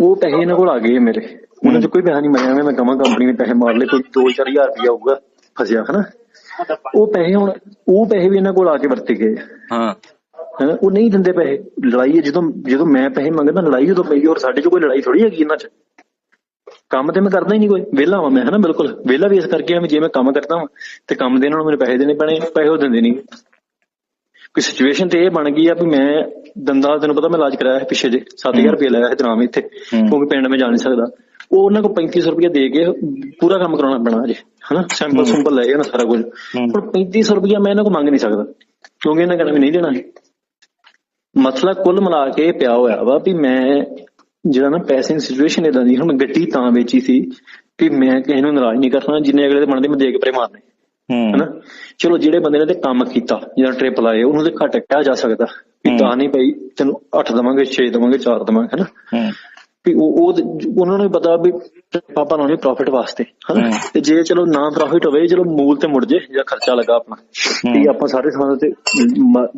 ਉਹ ਪੈਸੇ ਇਹਨਾਂ ਕੋਲ ਆ ਗਏ ਮੇਰੇ। ਉਹਨਾਂ 'ਚ ਕੋਈ ਪੈਸਾ ਨਹੀਂ ਮਿਲਿਆ ਮੈਂ ਕਹਾਂ ਕੰਪਨੀ ਨੇ ਪੈਸੇ ਮਾਰ ਲਏ ਕੋਈ 2-4000 ਰੁਪਇਆ ਆਊਗਾ ਫਸਿਆ ਹਨਾ? ਉਹ ਪੈਸੇ ਹੁਣ ਉਹ ਪੈਸੇ ਵੀ ਇਹਨਾਂ ਕੋਲ ਆ ਕੇ ਵਰਤੇ ਗਏ ਹਾਂ। ਉਹ ਨਹੀਂ ਦਿੰਦੇ ਪੈਸੇ। ਲੜਾਈ ਹੈ ਜਦੋਂ ਜਦੋਂ ਮੈਂ ਪੈਸੇ ਮੰਗਦਾ ਲੜਾਈ ਉਦੋਂ ਪਈ ਔਰ ਸਾਡੇ 'ਚ ਕੋਈ ਲੜਾਈ ਥੋੜੀ ਹੈਗੀ ਇਹਨਾਂ 'ਚ। ਕੰਮ ਤੇ ਮੈਂ ਕਰਦਾ ਹੀ ਨਹੀਂ ਕੋਈ। ਵਿਹਲਾ ਵਾਂ ਮੈਂ ਹਨਾ ਬਿਲਕੁਲ। ਵਿਹਲਾ ਵੀ ਇਸ ਕਰਕੇ ਆ ਜੇ ਮੈਂ ਕੰਮ ਕਰਦਾ ਵਾਂ ਤੇ ਕੰਮ ਦੇ ਨਾਲ ਮੈਨੂੰ ਪੈਸੇ ਦੇਣੇ ਪੈਣੇ ਪੈਸੇ ਉਹ ਦਿੰਦੇ ਨਹੀਂ। ਕੋਈ ਸਿਚੁਏਸ਼ਨ ਤੇ ਇਹ ਬਣ ਗਈ ਆ ਵੀ ਮੈਂ ਦੰਦਾਂ ਤੈਨੂੰ ਪਤਾ ਮੈਂ ਇਲਾਜ ਕਰਾਇਆ ਪਿੱਛੇ ਜੇ 7000 ਰੁਪਏ ਲਾਇਆ ਸੀ ਦਰਾਮ ਇੱਥੇ ਹੂੰ। ਕਿਉਂਕਿ ਪਿੰਡ ਮੈਂ ਜਾ ਨਹੀਂ ਸਕਦਾ। ਉਹ ਉਹਨਾਂ ਕੋਲ 3500 ਰੁਪਏ ਦੇ ਕੇ ਪੂਰਾ ਕੰਮ ਕਰਾਉਣਾ ਪੈਣਾ ਅਜੇ ਹਨਾ? ਸੈਂਪਲ ਸੁੰਪਲ ਲੈ ਜਾਣਾ ਸਾਰਾ ਕੁਝ। ਹੁਣ 3500 ਰੁਪਏ ਮੈਂ ਇਹਨਾਂ ਕੋਲ ਮੰਗ ਨਹੀਂ ਸਕਦਾ ਕਿਉਂਕਿ ਇਹਨਾਂ ਕਹਿੰਦਾ ਵੀ ਨਹੀਂ ਦੇਣਾ। ਮਸਲਾ ਕੁੱਲ ਮਿਲਾ ਕੇ ਪਿਆ ਹੋਇਆ ਵਾ ਵੀ ਮੈਂ ਜਿਹੜਾ ਨਾ ਪੈਸੇ ਦੀ ਸਿਚੁਏਸ਼ਨ ਇਦਾਂ ਦੀ ਹੁਣ ਗੱਡੀ ਤਾਂ ਵੇਚੀ ਸੀ ਕਿ ਮੈਂ ਕਿਸੇ ਨੂੰ ਨਾਰਾਜ਼ ਨਹੀਂ ਕਰਨਾ ਜਿੰਨੇ ਅਗਲੇ ਦੇ ਮਨ ਦੇ ਮੈਂ ਦੇ ਕੇ ਪਰੇ ਮਾਰਨੇ ਹਨਾ? ਚਲੋ ਜਿਹੜੇ ਬੰਦੇ ਨੇ ਤੇ ਕੰਮ ਕੀਤਾ ਜਿਹੜਾ ਟ੍ਰਿਪ ਲਾਏ ਉਹਨੂੰ ਤੇ ਘੱਟ ਕਿਹਾ ਜਾ ਸਕਦਾ ਵੀ ਤਾਂ ਨਹੀਂ ਪਈ ਤੈਨੂੰ 8 ਦਵਾਂਗੇ 6 ਦਵਾਂਗੇ 4 ਦਵਾਂਗੇ ਹਨਾ? ਵੀ ਉਹ ਉਹਨਾਂ ਨੂੰ ਪਤਾ ਵੀ ਪਾਪਾ ਲਾਉਣੇ ਪ੍ਰੋਫਿਟ ਵਾਸਤੇ ਹਮ। ਤੇ ਜੇ ਚਲੋ ਨਾ ਪ੍ਰੋਫਿਟ ਹੋਵੇ ਚਲੋ ਮੂਲ ਤੇ ਮੁੜ ਜੇ ਜਾਂ ਖਰਚਾ ਲੱਗਾ ਆਪਣਾ। ਤੇ ਆਪਾਂ ਸਾਰੇ ਸਮਾਂ ਤੇ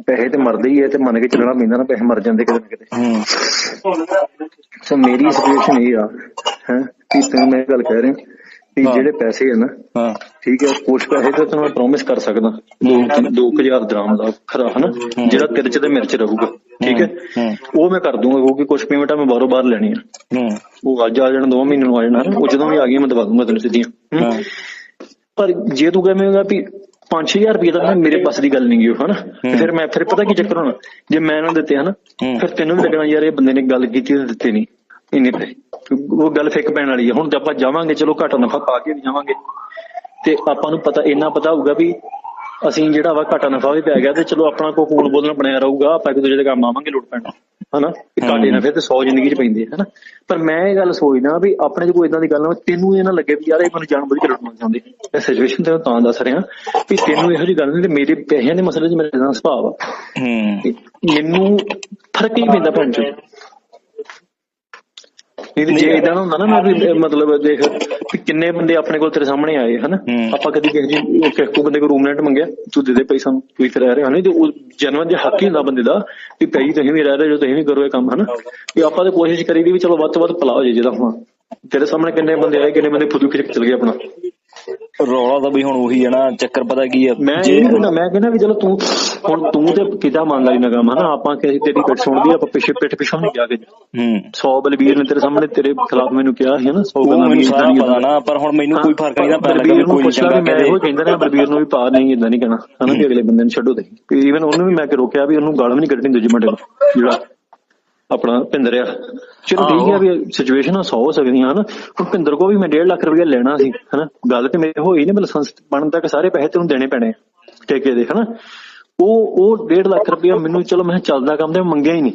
ਪੈਸੇ ਤੇ ਮਰਦੇ ਹੀ ਐ ਤੇ ਮੰਨ ਕੇ ਚੱਲਣਾ ਪੈਂਦਾ ਨਾ ਪੈਸੇ ਮਰ ਜਾਂਦੇ ਕਿਤੇ ਨਾ ਕਿਤੇ। ਹੂੰ। ਸੋ ਮੇਰੀ ਸਿਚੁਏਸ਼ਨ ਇਹ ਆ ਹੈ ਕਿ ਤੈਨੂੰ ਮੈਂ ਗੱਲ ਕਹਿ ਰਿਹਾ ਕਿ ਹਾਂ। ਜਿਹੜੇ ਪੈਸੇ ਆ ਨਾ ਹਾਂ। ਠੀਕ ਹੈ ਕੁਛ ਪੈਸੇ ਤਾਂ ਮੈਂ ਪ੍ਰੋਮਿਸ ਕਰ ਸਕਦਾ। 2000 ਦਰਾਮ ਦਾ ਖਰਾ ਹਨਾ? ਜਿਹੜਾ ਤੇਰੇ ਚ ਤੇ ਮੇਰੇ ਚ ਰਹੂਗਾ ਠੀਕ ਹੈ? ਹੂੰ। ਉਹ ਮੈਂ ਕਰ ਦੂੰਗਾ ਕਿਉਂਕਿ ਕੁਛ ਪੇਮੈਂਟਾਂ ਮੈਂ ਬਾਹਰੋਂ ਬਾਹਰ ਲੈਣੀ ਆ। ਹੂੰ। ਉਹ ਅੱਜ ਆ ਜਾਣ ਦੋ ਮਹੀਨੇ ਨੂੰ ਆ ਜਾਣਾ ਉਹ ਜਦੋਂ ਵੀ ਆ ਗਈ ਮੈਂ ਦਵਾ ਦੂੰਗਾ ਤੈਨੂੰ ਸਿੱਧੀਆਂ। ਹਾਂ? ਪਰ ਜੇ ਤੂੰ ਕਹੇਂਗਾ ਵੀ 5-6000 ਰੁਪਏ ਤਾਂ ਮੇਰੇ ਪਾਸ ਦੀ ਗੱਲ ਨਹੀਂ ਗੀ ਉਹ ਹਨਾ ਫਿਰ ਮੈਂ ਫਿਰ ਪਤਾ ਕੀ ਚੱਕਰ ਹੋਣਾ? ਜੇ ਮੈਂ ਇਹਨਾਂ ਨੂੰ ਦਿੱਤੇ ਹਨਾ? ਹੂੰ। ਫਿਰ ਤੈਨੂੰ ਵੀ ਲੱਗਣਾ ਯਾਰ ਇਹ ਬੰਦੇ ਨੇ ਗੱਲ ਕੀਤੀ ਤੇ ਦਿੱਤੇ ਨਹੀਂ। ਇੰਨੇ ਉਹ ਗੱਲ ਫਿੱਕ ਪੈਣ ਵਾਲੀ ਹੈ ਹੁਣ ਜੇ ਆਪਾਂ ਜਾਵਾਂਗੇ ਚਲੋ ਘੱਟ ਨਫਾ ਪਾ ਕੇ ਵੀ ਜਾਵਾਂਗੇ। ਤੇ ਆਪਾਂ ਨੂੰ ਪਤਾ ਇੰਨਾ ਪਤਾ ਹੋਊਗਾ ਵੀ ਅਸੀਂ ਜਿਹੜਾ ਵਾ ਘਾਟਾ ਨਫਾ ਵੀ ਪੈ ਗਿਆ ਤੇ ਚਲੋ ਆਪਣਾ ਕੋ ਕੂਲ ਬੋਲਣਾ ਬਣਿਆ ਰਹੂਗਾ ਆਪਾਂ ਇੱਕ ਦੂਜੇ ਦੇ ਕੰਮ ਆਵਾਂਗੇ ਲੁੱਟ ਪੈਣਾ। ਹਨਾ? ਤੇ ਘਾਟੇ ਨਫੇ ਤੇ 100 ਜ਼ਿੰਦਗੀ 'ਚ ਪੈਂਦੇ ਹਨਾ? ਪਰ ਮੈਂ ਇਹ ਗੱਲ ਸੋਚਦਾ ਵੀ ਆਪਣੇ 'ਚ ਕੋਈ ਇਦਾਂ ਦੀ ਗੱਲ ਨਾ ਹੋਵੇ, ਤੈਨੂੰ ਇਹ ਨਾ ਲੱਗੇ ਵੀ ਯਾਰ ਇਹ ਮੈਨੂੰ ਜਾਣਬੁੱਝ ਕੇ ਲੁੱਟਣਾ ਚਾਹੁੰਦੇ ਇਹ ਸਿਚੁਏਸ਼ਨ ਤੇ ਤਾਂ ਦੱਸ ਰਿਹਾ ਵੀ ਤੈਨੂੰ ਇਹੋ ਜਿਹੀ ਗੱਲ ਨਹੀਂ ਤੇ ਮੇਰੇ ਪੈਸਿਆਂ ਦੇ ਮਸਲੇ 'ਚ ਮੇਰੇ ਨਾਲ ਸੁਭਾਅ ਆ ਮੈਨੂੰ ਫ਼ਰਕ ਹੀ ਪੈਂਦਾ ਭੈਣ ਚੋ ਨਹੀਂ ਤੇ ਜੇ ਇਦਾਂ ਹੁੰਦਾ ਨਾ ਮੈਂ ਵੀ ਮਤਲਬ ਦੇਖ ਕਿੰਨੇ ਬੰਦੇ ਆਪਣੇ ਕੋਲ ਤੇਰੇ ਸਾਹਮਣੇ ਆਏ ਹਨਾ। ਆਪਾਂ ਕਦੀ ਕਿਸੇ ਜੀ ਕਿਸੇ ਕੋ ਬੰਦੇ ਕੋ ਰੂਮ ਰੈਂਟ ਮੰਗਿਆ ਤੂੰ ਦੇ ਦੇ ਪੈਸਾ ਨੂੰ ਤੂੰ ਇੱਥੇ ਰਹਿ ਰਿਹਾ ਨਹੀਂ ਤੇ ਉਹ ਜਨਮ ਦੇ ਹੱਕ ਹੀ ਹੁੰਦਾ ਬੰਦੇ ਦਾ ਵੀ ਪਈ ਤੁਸੀਂ ਵੀ ਰਹਿ ਰਹੇ ਜੋ ਤੁਸੀਂ ਵੀ ਕਰੋ ਇਹ ਕੰਮ ਹਨਾ? ਵੀ ਆਪਾਂ ਤਾਂ ਕੋਸ਼ਿਸ਼ ਕਰੀਦੀ ਵੀ ਚਲੋ ਵੱਧ ਤੋਂ ਵੱਧ ਭਲਾ ਹੋ ਜੇ ਜਿਹਦਾ ਹੁਣ। ਤੇਰੇ ਸਾਹਮਣੇ ਕਿੰਨੇ ਬੰਦੇ ਆਏ ਕਿੰਨੇ ਬੰਦੇ ਫੁੱਦੂ ਖਿੱਚ ਚਲ ਗਏ ਆਪਣਾ? ਰੌਲਾ ਤਾਂ ਵੀ ਹੁਣ ਉਹੀ ਹੈ ਨਾ ਚੱਕਰ ਪਤਾ ਕੀ ਹੈ ਮੈਂ ਕਹਿੰਦਾ ਮੈਂ ਕਹਿੰਦਾ ਵੀ ਚਲੋ ਤੂੰ ਹੁਣ ਤੂੰ ਤੇ ਕਿਦਾਂ ਮੰਨ ਲਈ ਨਾ ਕੰਮ ਹਨਾ ਆਪਾਂ ਕਿਸੇ ਤੇਰੀ ਪਿੱਠ ਸੁਣਦੀ ਆਪਾਂ ਪਿੱਛੇ ਪਿੱਠ ਪਿੱਛੋਂ ਨਹੀਂ ਜਾ ਕੇ ਹੂੰ। 100 ਬਲਬੀਰ ਨੇ ਤੇਰੇ ਸਾਹਮਣੇ ਤੇਰੇ ਖਿਲਾਫ ਮੈਨੂੰ ਕਿਹਾ ਸੀ ਹਨਾ 100 ਉਹ ਗੱਲਾਂ ਮੈਨੂੰ ਸਾਰਾ ਪਤਾ ਨਾ ਪਰ ਹੁਣ ਮੈਨੂੰ ਕੋਈ ਫ਼ਰਕ ਨਹੀਂ ਨਾ ਪੈਣ ਲੱਗਾ ਕੋਈ ਚੰਗਾ ਕਹਦੇ ਉਹ ਕਹਿੰਦਾ ਨਾ ਬਲਬੀਰ ਨੂੰ ਵੀ ਪਾ ਨਹੀਂ ਇਦਾਂ ਨਹੀਂ ਕਹਿਣਾ। ਹਨਾ ਵੀ ਅਗਲੇ ਬੰਦੇ ਨੂੰ ਛੱਡੋ ਤੇ ਈਵਨ ਉਹਨੂੰ ਵੀ ਮੈਂ ਕਿ ਰੋਕਿਆ ਵੀ ਉਹਨੂੰ ਗਾਲ ਵੀ ਨਹੀਂ ਕੱਢਣੀ ਦੂਜੇ ਮੁੰਡੇ ਨੂੰ ਜਿਹੜਾ ਆਪਣਾ ਭਿੰਦਰ ਆ। ਚਲੋ ਠੀਕ ਆ ਵੀ ਸਿਚੁਏਸ਼ਨ ਆ 100 ਹੋ ਸਕਦੀਆਂ ਹਨਾ? ਹੁਣ ਭਿੰਦਰ ਕੋ ਵੀ ਮੈਂ 1.5 ਲੱਖ ਰੁਪਏ ਲੈਣਾ ਸੀ ਹਨਾ? ਗੱਲ ਤੇ ਮੇਰੇ ਹੋਈ ਨੇ ਮੈਂ ਲਾਇਸੈਂਸ ਬਣਨ ਤੱਕ ਸਾਰੇ ਪੈਸੇ ਤੈਨੂੰ ਦੇਣੇ ਪੈਣੇ ਠੇਕੇ ਦੇ ਹਨਾ? ਉਹ ਉਹ 1.5 ਲੱਖ ਰੁਪਏ ਮੈਨੂੰ ਚਲੋ ਮੈਂ ਚੱਲਦਾ ਕੰਮ ਤੇ ਮੰਗਿਆ ਹੀ ਨਹੀਂ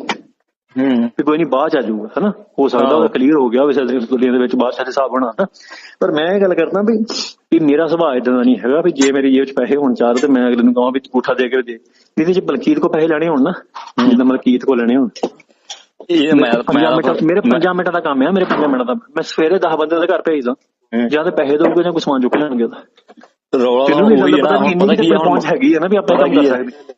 ਹੂੰ। ਵੀ ਕੋਈ ਨਹੀਂ ਬਾਅਦ ਚ ਆ ਜਾਊਗਾ ਹਨਾ? ਹੋ ਸਕਦਾ ਉਹ ਕਲੀਅਰ ਹੋ ਗਿਆ ਵੈਸੇ ਦੁਨੀਆ ਦੇ ਵਿੱਚ ਬਾਅਦ ਚ ਹਿਸਾਬ ਬਣਾ ਹਨਾ? ਪਰ ਮੈਂ ਇਹ ਗੱਲ ਕਰਦਾ ਵੀ ਵੀ ਮੇਰਾ ਸੁਭਾਅ ਇਦਾਂ ਦਾ ਨਹੀਂ ਹੈਗਾ ਵੀ ਜੇ ਮੇਰੀ ਜੇਬ ਚ ਪੈਸੇ ਹੋਣ ਚਾਰ ਤੇ ਮੈਂ ਅਗਲੇ ਨੂੰ ਕਹਾਂ ਵੀ ਅੰਗੂਠਾ ਦੇ ਕੇ ਦੇ। ਇਹਦੇ ਚ ਬਲਕੀਤ ਕੋ ਪੈਸੇ ਲੈਣੇ ਹੋਣ ਨਾ ਜਿੱਦਾਂ ਮਲਕੀਤ ਕੋ ਲੈਣੇ ਹੋਣ। ਇਹ ਮੈਂ ਮਿੰਟ ਮੇਰੇ 5 ਮਿੰਟਾਂ ਦਾ ਕੰਮ ਆ ਮੇਰੇ 5 ਮਿੰਟ ਦਾ। ਮੈਂ ਸਵੇਰੇ 10 ਬੰਦੇ ਦੇ ਘਰ ਭੇਜਦਾ। ਜਾਂ ਤੇ ਪੈਸੇ ਦਊਗਾ ਜਾਂ ਕੋਈ ਸਮਾਨ ਚੁੱਕ ਲੈਣਗੇ ਉਹਦਾ। ਰੌਲਾ ਤੈਨੂੰ ਤਾਂ ਵੀ ਉਹੀ ਗੱਲ ਹੈ ਪਤਾ ਕਿ ਪਹੁੰਚ ਹੈਗੀ ਹੈ ਨਾ ਵੀ ਆਪਾਂ ਕੰਮ ਕਰ ਸਕਦੇ।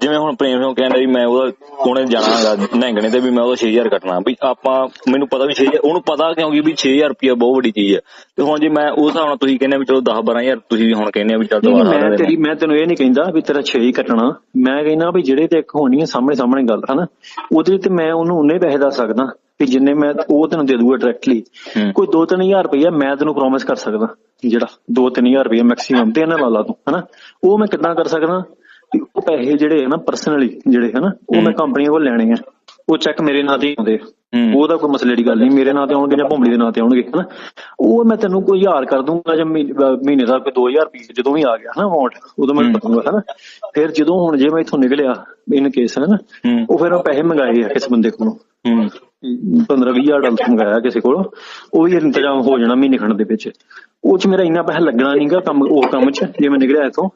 ਜਿਵੇਂ ਹੁਣ ਪ੍ਰੇਮ ਸਿੰਘ ਕਹਿੰਦਾ ਵੀ ਮੈਂ ਉਹਦਾ ਉਹਨੇ ਜਾਣਾਗਾ ਨਹਿੰਗਣੇ ਤੇ ਵੀ ਮੈਂ ਉਹਦਾ 6000 ਕੱਟਣਾ। ਵੀ ਆਪਾਂ ਮੈਨੂੰ ਪਤਾ ਵੀ 6000 ਉਹਨੂੰ ਪਤਾ ਕਿਉਂਕਿ ਵੀ 6000 ਰੁਪਇਆ ਬਹੁਤ ਵੱਡੀ ਚੀਜ਼ ਹੈ। ਤੇ ਹੁਣ ਜੇ ਮੈਂ ਉਸ ਹਿਸਾਬ ਨਾਲ ਤੁਸੀਂ ਕਹਿੰਦੇ ਵੀ ਚਲੋ 10 12000 ਤੁਸੀਂ ਹੁਣ ਕਹਿੰਦੇ ਆ ਵੀ ਚੱਲ ਦੁਬਾਰਾ ਮੈਂ ਤੇਰੀ ਮੈਂ ਤੈਨੂੰ ਇਹ ਨਹੀਂ ਕਹਿੰਦਾ ਵੀ ਤੇਰਾ 6 ਹੀ ਕੱਟਣਾ। ਮੈਂ ਕਹਿੰਦਾ ਵੀ ਜਿਹੜੇ ਤੇ ਇੱਕ ਹੋਣੀ ਹੈ ਸਾਹਮਣੇ ਸਾਹਮਣੇ ਗੱਲ ਹਨਾ? ਉਹਦੇ ਤੇ ਮੈਂ ਉਹਨੂੰ ਉਨੇ ਪੈਸੇ ਦੱਸ ਸਕਦਾ ਕਿ ਜਿੰਨੇ ਮੈਂ ਉਹ ਤੈਨੂੰ ਦੇ ਦੂਗਾ ਡਾਇਰੈਕਟਲੀ। ਕੋਈ 2-3000 ਰੁਪਇਆ ਮੈਂ ਤੈਨੂੰ ਪ੍ਰੋਮਿਸ ਕਰ ਸਕਦਾ। ਜਿਹੜਾ 2-3000 ਰੁਪਇਆ ਮੈਕਸਿਮਮ ਤੇ ਇਹਨਾਂ ਲਾ ਲਾ ਤੂੰ ਹਨਾ? ਉਹ ਮੈਂ ਕਿੱਦਾਂ ਕਰ ਸਕਦਾ? ਉਹ ਪੈਸੇ ਜਿਹੜੇ ਹੈ ਨਾ ਪਰਸਨਲੀ ਜਿਹੜੇ ਹਨਾ ਉਹ ਮੈਂ ਕੰਪਨੀ ਕੋਲ ਲੈਣੇ ਆ। ਉਹ ਚੈੱਕ ਮੇਰੇ ਨਾਂ ਤੇ ਆਉਂਦੇ। ਉਹਦਾ ਕੋਈ ਮਸਲੇ ਦੀ ਗੱਲ ਨਹੀਂ ਮੇਰੇ ਨਾਂ ਤੇ ਆਉਣਗੇ ਜਾਂ ਭੁੰਬਲੀ ਦੇ ਨਾਂ ਤੇ ਆਉਣਗੇ ਹਨਾ? ਉਹ ਮੈਂ ਤੈਨੂੰ ਕੋਈ ਹਜ਼ਾਰ ਕਰ ਦੂੰਗਾ ਜਾਂ ਮਹੀਨੇ ਦਾ ਕੋਈ 2000 ਰੁਪਏ ਜਦੋਂ ਵੀ ਆ ਗਿਆ ਹਨਾ ਅਮਾਉਂਟ ਉਦੋਂ ਮੈਂ ਦੂੰਗਾ ਹਨਾ? ਫਿਰ ਜਦੋਂ ਹੁਣ ਜੇ ਮੈਂ ਇੱਥੋਂ ਨਿਕਲਿਆ ਇਨ ਕੇਸ ਹਨਾ। ਉਹ ਫਿਰ ਮੈਂ ਪੈਸੇ ਮੰਗਾਏ ਆ ਕਿਸੇ ਬੰਦੇ ਕੋਲੋਂ। ਹੂੰ। 15 20000 ਡਾਲਰ ਮੰਗਾਇਆ ਕਿਸੇ ਕੋਲੋਂ। ਉਹ ਵੀ ਇੰਤਜ਼ਾਮ ਹੋ ਜਾਣਾ ਮਹੀਨੇ ਖੰਡ ਦੇ ਵਿੱਚ। ਉਹ ਚ ਮੇਰਾ ਇੰਨਾ ਪੈਸਾ ਲੱਗਣਾ ਨਹੀਂਗਾ ਕੰਮ ਉਹ ਕੰਮ ਚ ਜੇ ਮੈਂ ਨਿਕਲਿਆ ਇਥੋਂ।